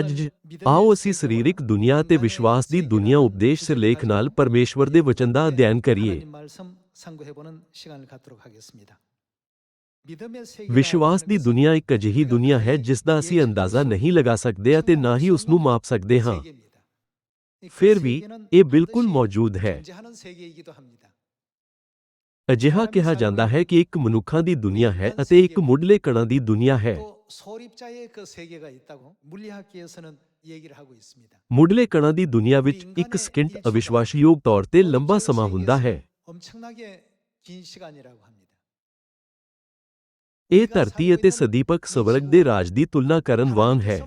ਅੱਜ ਆਓ ਅਸੀਂ ਸਰੀਰਕ ਦੁਨੀਆ ਤੇ ਵਿਸ਼ਵਾਸ ਦੀ ਦੁਨੀਆ ਉਪਦੇਸ਼ ਸਿਰਲੇਖ ਨਾਲ ਪਰਮੇਸ਼ਵਰ ਦੇ ਵਚਨ ਦਾ ਅਧਿਐਨ ਕਰੀਏ। ਵਿਸ਼ਵਾਸ ਦੀ ਦੁਨੀਆ ਇੱਕ ਅਜਿਹੀ ਦੁਨੀਆ ਹੈ ਜਿਸ ਦਾ ਅਸੀਂ ਅੰਦਾਜ਼ਾ ਨਹੀਂ ਲਗਾ ਸਕਦੇ ਅਤੇ ਨਾ ਹੀ ਉਸ ਨੂੰ ਮਾਪ ਸਕਦੇ ਹਾਂ। ਫਿਰ ਵੀ ਇਹ ਬਿਲਕੁਲ ਮੌਜੂਦ ਹੈ। ਅਜਿਹਾ ਕਿਹਾ ਜਾਂਦਾ ਹੈ ਕਿ ਇੱਕ ਮਨੁੱਖਾਂ ਦੀ ਦੁਨੀਆ ਹੈ ਅਤੇ ਇੱਕ ਮੁੱਢਲੇ ਕਣਾਂ ਦੀ ਦੁਨੀਆ ਹੈ। ਮੁੱਢਲੇ ਕਣਾਂ ਦੀ ਦੁਨੀਆ ਵਿੱਚ ਇੱਕ ਸਕਿੰਟ ਅਵਿਸ਼ਵਾਸੀਯੋਗ ਤੌਰ ਤੇ ਲੰਬਾ ਸਮਾਂ ਹੁੰਦਾ ਹੈ ਇਹ ਧਰਤੀ ਅਤੇ ਸਦੀਪਕ ਸਵਰਗ ਦੇ ਰਾਜ ਦੀ ਤੁਲਨਾ ਕਰਨ ਵਾਂਗ ਹੈ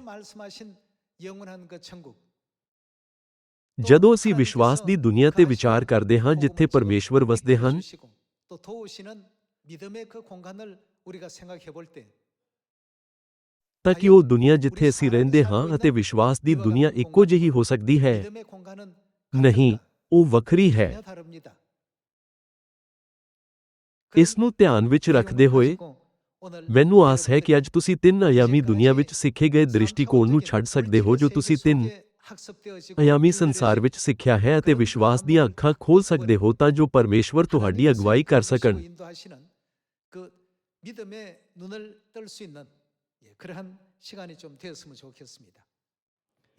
ਜਦੋਂ ਅਸੀਂ ਵਿਸ਼ਵਾਸ ਦੀ ਦੁਨੀਆ ਤੇ ਵਿਚਾਰ ਕਰਦੇ ਹਾਂ ਜਿੱਥੇ ਪਰਮੇਸ਼ਵਰ ਵਸਦੇ ਹਨ ਤਾਂ ਕਿ ਉਹ ਦੁਨੀਆ ਜਿੱਥੇ ਅਸੀਂ ਰਹਿੰਦੇ ਹਾਂ ਅਤੇ ਵਿਸ਼ਵਾਸ ਦੀ ਦੁਨੀਆ ਇੱਕੋ ਜਿਹੀ ਹੋ ਸਕਦੀ ਹੈ। ਨਹੀਂ, ਉਹ ਵੱਖਰੀ ਹੈ। ਇਸ ਨੂੰ ਧਿਆਨ ਵਿੱਚ ਰੱਖਦੇ ਹੋਏ ਮੈਨੂੰ ਆਸ ਹੈ ਕਿ ਅੱਜ ਤੁਸੀਂ ਤਿੰਨ ਆਯਾਮੀ ਦੁਨੀਆ ਵਿੱਚ ਸਿੱਖੇ ਗਏ ਦ੍ਰਿਸ਼ਟੀਕੋਣ ਨੂੰ ਛੱਡ ਸਕਦੇ ਹੋ ਜੋ ਤੁਸੀਂ ਤਿੰਨ ਅਯਾਮੀ ਸੰਸਾਰ ਵਿੱਚ ਸਿੱਖਿਆ ਹੈ ਅਤੇ ਵਿਸ਼ਵਾਸ ਦੀਆਂ ਅੱਖਾਂ ਖੋਲ ਸਕਦੇ ਹੋ ਤਾਂ ਜੋ ਪਰਮੇਸ਼ਵਰ ਤੁਹਾਡੀ ਅਗਵਾਈ ਕਰ ਸਕਣ।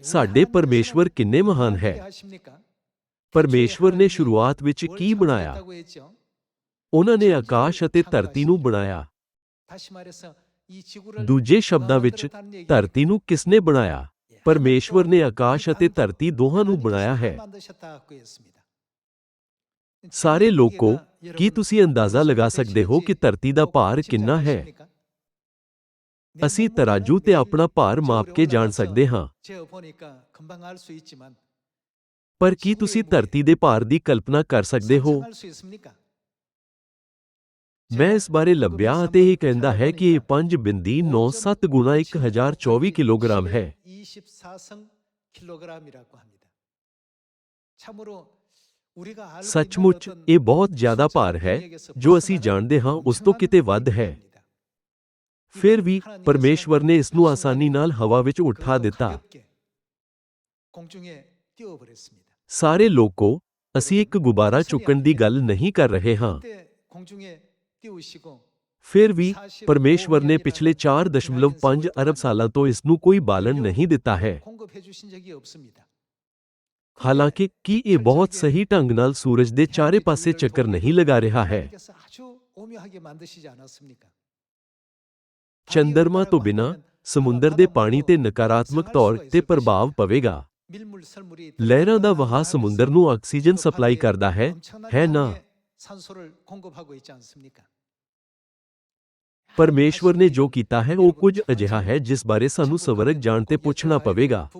ਸਾਡੇ ਪਰਮੇਸ਼ਵਰ ਕਿੰਨੇ ਮਹਾਨ ਹੈ? ਪਰਮੇਸ਼ਵਰ ਨੇ ਸ਼ੁਰੂਆਤ ਵਿੱਚ ਕੀ ਬਣਾਇਆ? ਉਹਨਾਂ ਨੇ ਆਕਾਸ਼ ਅਤੇ ਧਰਤੀ ਨੂੰ ਬਣਾਇਆ। ਦੂਜੇ ਸ਼ਬਦਾਂ ਵਿੱਚ ਧਰਤੀ ਨੂੰ ਕਿਸਨੇ ਬਣਾਇਆ? ਪਰਮੇਸ਼ਵਰ ਨੇ ਆਕਾਸ਼ ਅਤੇ ਧਰਤੀ ਦੋਹਾਂ ਨੂੰ ਬਣਾਇਆ ਹੈ। ਸਾਰੇ ਲੋਕੋ ਕੀ ਤੁਸੀਂ ਅੰਦਾਜ਼ਾ ਲਗਾ ਸਕਦੇ ਹੋ ਕਿ ਧਰਤੀ ਦਾ ਭਾਰ ਕਿੰਨਾ ਹੈ? ਅਸੀਂ ਤਰਾਜੂ ਤੇ ਆਪਣਾ ਭਾਰ ਮਾਪ ਕੇ ਜਾਣ ਸਕਦੇ ਹਾਂ ਪਰ ਕੀ ਤੁਸੀਂ ਧਰਤੀ ਦੇ ਭਾਰ ਦੀ ਕਲਪਨਾ ਕਰ ਸਕਦੇ ਹੋ ਮੈਂ ਇਸ ਬਾਰੇ ਲੱਭਿਆ ਅਤੇ ਇਹ ਕਹਿੰਦਾ ਹੈ ਕਿ ਇਹ 5.97 ਗੁਣਾ 1024 ਕਿਲੋਗ੍ਰਾਮ ਹੈ ਸੱਚਮੁੱਚ ਇਹ ਬਹੁਤ ਜ਼ਿਆਦਾ ਭਾਰ ਹੈ ਜੋ ਅਸੀਂ ਜਾਣਦੇ ਹਾਂ ਉਸ ਤੋਂ ਕਿਤੇ ਵੱਧ ਹੈ ਫਿਰ ਵੀ ਪਰਮੇਸ਼ਵਰ ਨੇ ਇਸ ਨੂੰ ਆਸਾਨੀ ਨਾਲ ਹਵਾ ਵਿੱਚ ਉਠਾ ਦਿੱਤਾ ਸਾਰੇ ਲੋਕੋ ਅਸੀਂ ਇੱਕ ਗੁਬਾਰਾ ਚੁੱਕਣ ਦੀ ਗੱਲ ਨਹੀਂ ਕਰ ਰਹੇ ਹਾਂ ਫਿਰ ਵੀ ਪਰਮੇਸ਼ਵਰ ਨੇ ਪਿਛਲੇ 4.5 ਅਰਬ ਸਾਲਾਂ ਤੋਂ ਇਸ ਨੂੰ ਕੋਈ ਬਾਲਣ ਨਹੀਂ ਦਿੱਤਾ ਹੈ ਹਾਲਾਂਕਿ ਕੀ ਇਹ ਬਹੁਤ ਸਹੀ ਢੰਗ ਨਾਲ ਸੂਰਜ ਦੇ ਚਾਰੇ ਪਾਸੇ ਚੱਕਰ ਨਹੀਂ ਲਗਾ ਰਿਹਾ ਹੈ ਚੰਦਰਮਾ ਤੋਂ ਬਿਨਾ ਸਮੁੰਦਰ ਦੇ ਪਾਣੀ ਤੇ ਨਕਾਰਾਤਮਕ ਤੌਰ ਤੇ ਪ੍ਰਭਾਵ ਪਵੇਗਾ। ਲਹਿਰਾਂ ਦਾ ਵਹਾ ਸਮੁੰਦਰ ਨੂੰ ਆਕਸੀਜਨ ਸਪਲਾਈ ਕਰਦਾ ਹੈ ਹੈ ਨਾ? ਪਰਮੇਸ਼ਵਰ ਨੇ ਜੋ ਕੀਤਾ ਹੈ, ਉਹ ਕੁਝ ਅਜਿਹਾ ਹੈ ਜਿਸ ਬਾਰੇ ਸਾਨੂੰ ਸਵਰਗ ਜਾਣ ਤੇ ਪੁੱਛਣਾ ਪਵੇਗਾ।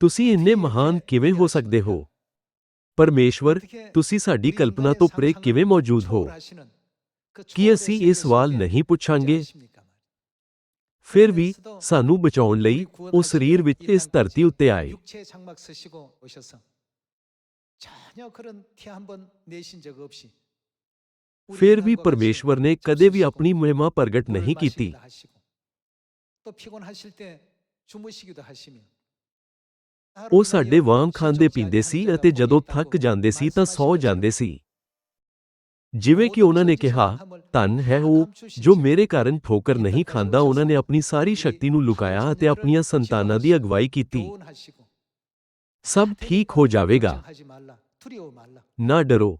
ਤੁਸੀਂ ਇੰਨੇ ਮਹਾਨ ਕਿਵੇਂ ਹੋ ਸਕਦੇ ਹੋ? ਪਰਮੇਸ਼ਵਰ, ਤੁਸੀਂ ਸਾਡੀ ਕਲਪਨਾ ਤੋਂ ਪਰੇ ਕਿਵੇਂ ਮੌਜੂਦ ਹੋ? ਕਿ ਅਸੀਂ ਇਹ ਸਵਾਲ ਨਹੀਂ ਪੁੱਛਾਂਗੇ? ਫਿਰ ਵੀ ਸਾਨੂੰ ਬਚਾਉਣ ਲਈ ਉਹ ਸਰੀਰ ਵਿੱਚ ਇਸ ਧਰਤੀ ਉੱਤੇ ਆਏ। ਫਿਰ ਵੀ ਪਰਮੇਸ਼ਵਰ ਨੇ ਕਦੇ ਵੀ ਆਪਣੀ ਮਹਿਮਾ ਪ੍ਰਗਟ ਨਹੀਂ ਕੀਤੀ। ਉਹ ਸਾਡੇ ਵਾਂਗ ਖਾਂਦੇ ਪੀਂਦੇ ਸੀ ਅਤੇ ਜਦੋਂ ਥੱਕ ਜਾਂਦੇ ਸੀ ਤਾਂ ਸੌ ਜਾਂਦੇ ਸੀ। ਜਿਵੇਂ ਕਿ ਉਹਨਾਂ ਨੇ ਕਿਹਾ, ਧਨ ਹੈ ਉਹ ਜੋ ਮੇਰੇ ਕਾਰਨ ਠੋਕਰ ਨਹੀਂ ਖਾਂਦਾ। ਉਹਨਾਂ ਨੇ ਆਪਣੀ ਸਾਰੀ ਸ਼ਕਤੀ ਨੂੰ ਲੁਕਾਇਆ ਅਤੇ ਆਪਣੀਆਂ ਸੰਤਾਨਾਂ ਦੀ ਅਗਵਾਈ ਕੀਤੀ। ਸਭ ਠੀਕ ਹੋ ਜਾਵੇਗਾ। ਨਾ ਡਰੋ।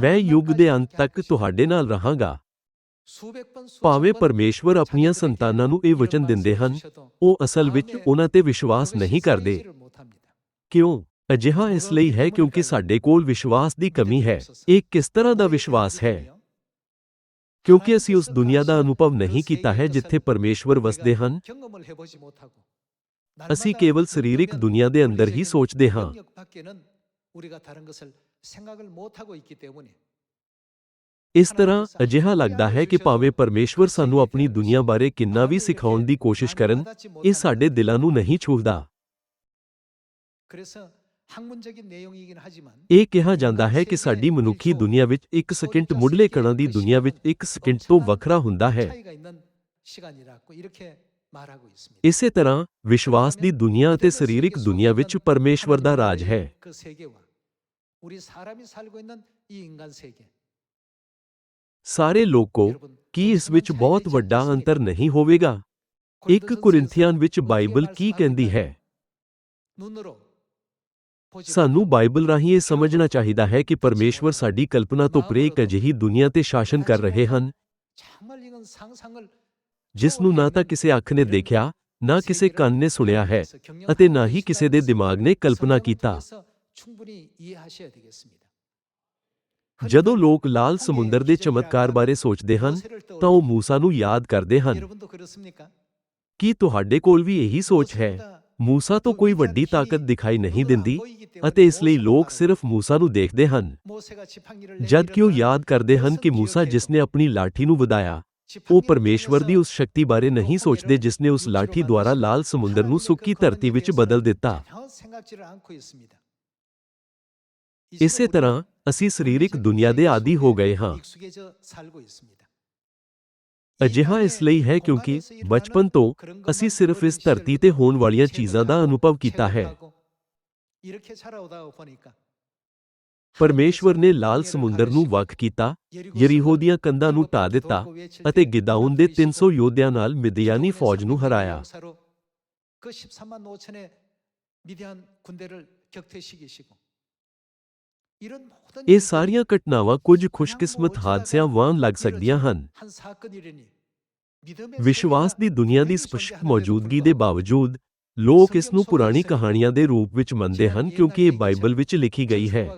ਮੈਂ ਯੁੱਗ ਦੇ ਅੰਤ ਤੱਕ ਤੁਹਾਡੇ ਨਾਲ ਰਹਾਂਗਾ। ਭਾਵੇਂ ਪਰਮੇਸ਼ਵਰ ਆਪਣੀਆਂ ਸੰਤਾਨਾਂ ਨੂੰ ਇਹ ਵਚਨ ਦਿੰਦੇ ਹਨ, ਉਹ ਅਸਲ ਵਿੱਚ ਉਹਨਾਂ ਤੇ ਵਿਸ਼ਵਾਸ ਨਹੀਂ ਕਰਦੇ। ਕਿਉਂ? ਅਜਿਹਾ ਇਸ ਲਈ ਹੈ ਕਿਉਂਕਿ ਸਾਡੇ ਕੋਲ ਵਿਸ਼ਵਾਸ ਦੀ ਕਮੀ ਹੈ ਇਹ ਕਿਸ ਤਰ੍ਹਾਂ ਦਾ ਵਿਸ਼ਵਾਸ ਹੈ? ਕਿਉਂਕਿ ਅਸੀਂ ਉਸ ਦੁਨੀਆ ਦਾ ਅਨੁਭਵ ਨਹੀਂ ਕੀਤਾ ਹੈ ਜਿੱਥੇ ਪਰਮੇਸ਼ਵਰ ਵਸਦੇ ਹਨ। ਅਸੀਂ ਕੇਵਲ ਸਰੀਰਕ ਦੁਨੀਆ ਦੇ ਅੰਦਰ ਹੀ ਸੋਚਦੇ ਹਾਂ। ਇਸ ਤਰ੍ਹਾਂ ਅਜਿਹਾ ਲੱਗਦਾ ਹੈ ਕਿ ਭਾਵੇਂ ਪਰਮੇਸ਼ਵਰ ਸਾਨੂੰ ਆਪਣੀ ਦੁਨੀਆ ਬਾਰੇ ਕਿੰਨਾ ਵੀ ਸਿਖਾਉਣ ਦੀ ਕੋਸ਼ਿਸ਼ ਕਰਨ ਇਹ ਸਾਡੇ ਦਿਲਾਂ ਨੂੰ ਨਹੀਂ ਛੂਹਦਾ। ਇਹ ਕਿਹਾ ਜਾਂਦਾ ਹੈ ਕਿ ਸਾਡੀ ਮਨੁੱਖੀ ਦੁਨੀਆ ਵਿੱਚ 1 ਸਕਿੰਟ ਮੁੱਢਲੇ ਕਣਾਂ ਦੀ ਦੁਨੀਆ ਵਿੱਚ 1 ਸਕਿੰਟ ਤੋਂ ਵੱਖਰਾ ਹੁੰਦਾ ਹੈ ਇਸੇ ਤਰ੍ਹਾਂ ਵਿਸ਼ਵਾਸ ਦੀ ਦੁਨੀਆ ਅਤੇ ਸਰੀਰਕ ਦੁਨੀਆ ਵਿੱਚ ਪਰਮੇਸ਼ਵਰ ਦਾ ਰਾਜ ਹੈ ਸਾਰੇ ਲੋਕੋ ਕੀ ਇਸ ਵਿੱਚ ਬਹੁਤ ਵੱਡਾ ਅੰਤਰ ਨਹੀਂ ਹੋਵੇਗਾ 1 ਕੋਰਿੰਥੀਅਨ ਵਿੱਚ ਬਾਈਬਲ ਕੀ ਕਹਿੰਦੀ ਹੈ सानू बाइबल राही ये समझना चाहिदा है कि परमेश्वर साड़ी कल्पना तो परे एक अजिही दुनिया ते शासन कर रहे हन। जिसनू ना ता किसे आँख ने देखा ना किसे कान ने सुनया है अते ना ही किसे दे दिमाग ने कल्पना कीता। जदो लोग लाल समुंदर दे चमत्कार बारे सोचते हैं तो वह मूसा याद करते हैं कि तुहाडे कोल भी यही सोच है? ਮੂਸਾ ਤੋਂ ਕੋਈ ਵੱਡੀ ਤਾਕਤ ਦਿਖਾਈ ਨਹੀਂ ਦਿੰਦੀ ਅਤੇ ਇਸ ਲਈ ਲੋਕ ਸਿਰਫ ਮੂਸਾ ਨੂੰ ਦੇਖਦੇ ਹਨ। ਜਦ ਕਿ ਉਹ ਯਾਦ ਕਰਦੇ ਹਨ ਕਿ ਮੂਸਾ ਜਿਸ ਨੇ ਆਪਣੀ ਲਾਠੀ ਨੂੰ ਵਧਾਇਆ, ਉਹ ਪਰਮੇਸ਼ਵਰ ਦੀ ਉਸ ਸ਼ਕਤੀ ਬਾਰੇ ਨਹੀਂ ਸੋਚਦੇ ਜਿਸ ਨੇ ਉਸ ਲਾਠੀ ਦੁਆਰਾ ਲਾਲ ਸਮੁੰਦਰ ਨੂੰ ਸੁੱਕੀ ਧਰਤੀ ਵਿੱਚ ਬਦਲ ਦਿੱਤਾ। ਇਸੇ ਤਰ੍ਹਾਂ ਅਸੀਂ ਸਰੀਰਕ ਦੁਨੀਆ ਦੇ ਆਦੀ ਹੋ ਗਏ ਹਾਂ। ਅਜਿਹਾ ਇਸ ਲਈ ਹੈ ਕਿਉਂਕਿ ਬਚਪਨ ਤੋਂ ਅਸੀਂ ਸਿਰਫ ਇਸ ਧਰਤੀ ਤੇ ਹੋਣ ਵਾਲੀਆਂ ਚੀਜ਼ਾਂ ਦਾ ਅਨੁਭਵ ਕੀਤਾ ਹੈ ਪਰਮੇਸ਼ਵਰ ਨੇ ਲਾਲ ਸਮੁੰਦਰ ਨੂੰ ਵੱਖ ਕੀਤਾ ਯਰੀਹੋ ਦੀਆਂ ਕੰਧਾਂ ਨੂੰ ਢਾ ਦਿੱਤਾ ਅਤੇ ਗਿਦਾਉਨ ਦੇ 300 ਯੋਧਿਆਂ ਨਾਲ ਮਿਦਿਆਨੀ ਫੌਜ ਨੂੰ ਹਰਾਇਆ 그 13만 5천의 미디안 군대를 격퇴시키시고 이런 모든 ਇਹ ਸਾਰੀਆਂ ਘਟਨਾਵਾਂ ਕੁਝ ਖੁਸ਼ਕਿਸਮਤ ਹਾਦਸਿਆਂ ਵਾਂਗ ਲੱਗ ਸਕਦੀਆਂ ਹਨ। ਵਿਸ਼ਵਾਸ ਦੀ ਦੁਨੀਆ ਦੀ ਸਪਸ਼ਟ ਮੌਜੂਦਗੀ ਦੇ ਬਾਵਜੂਦ ਲੋਕ ਇਸ ਨੂੰ ਪੁਰਾਣੀ ਕਹਾਣੀਆਂ ਦੇ ਰੂਪ ਵਿੱਚ ਮੰਨਦੇ ਹਨ ਕਿਉਂਕਿ ਇਹ ਬਾਈਬਲ ਵਿੱਚ ਲਿਖੀ ਗਈ ਹੈ।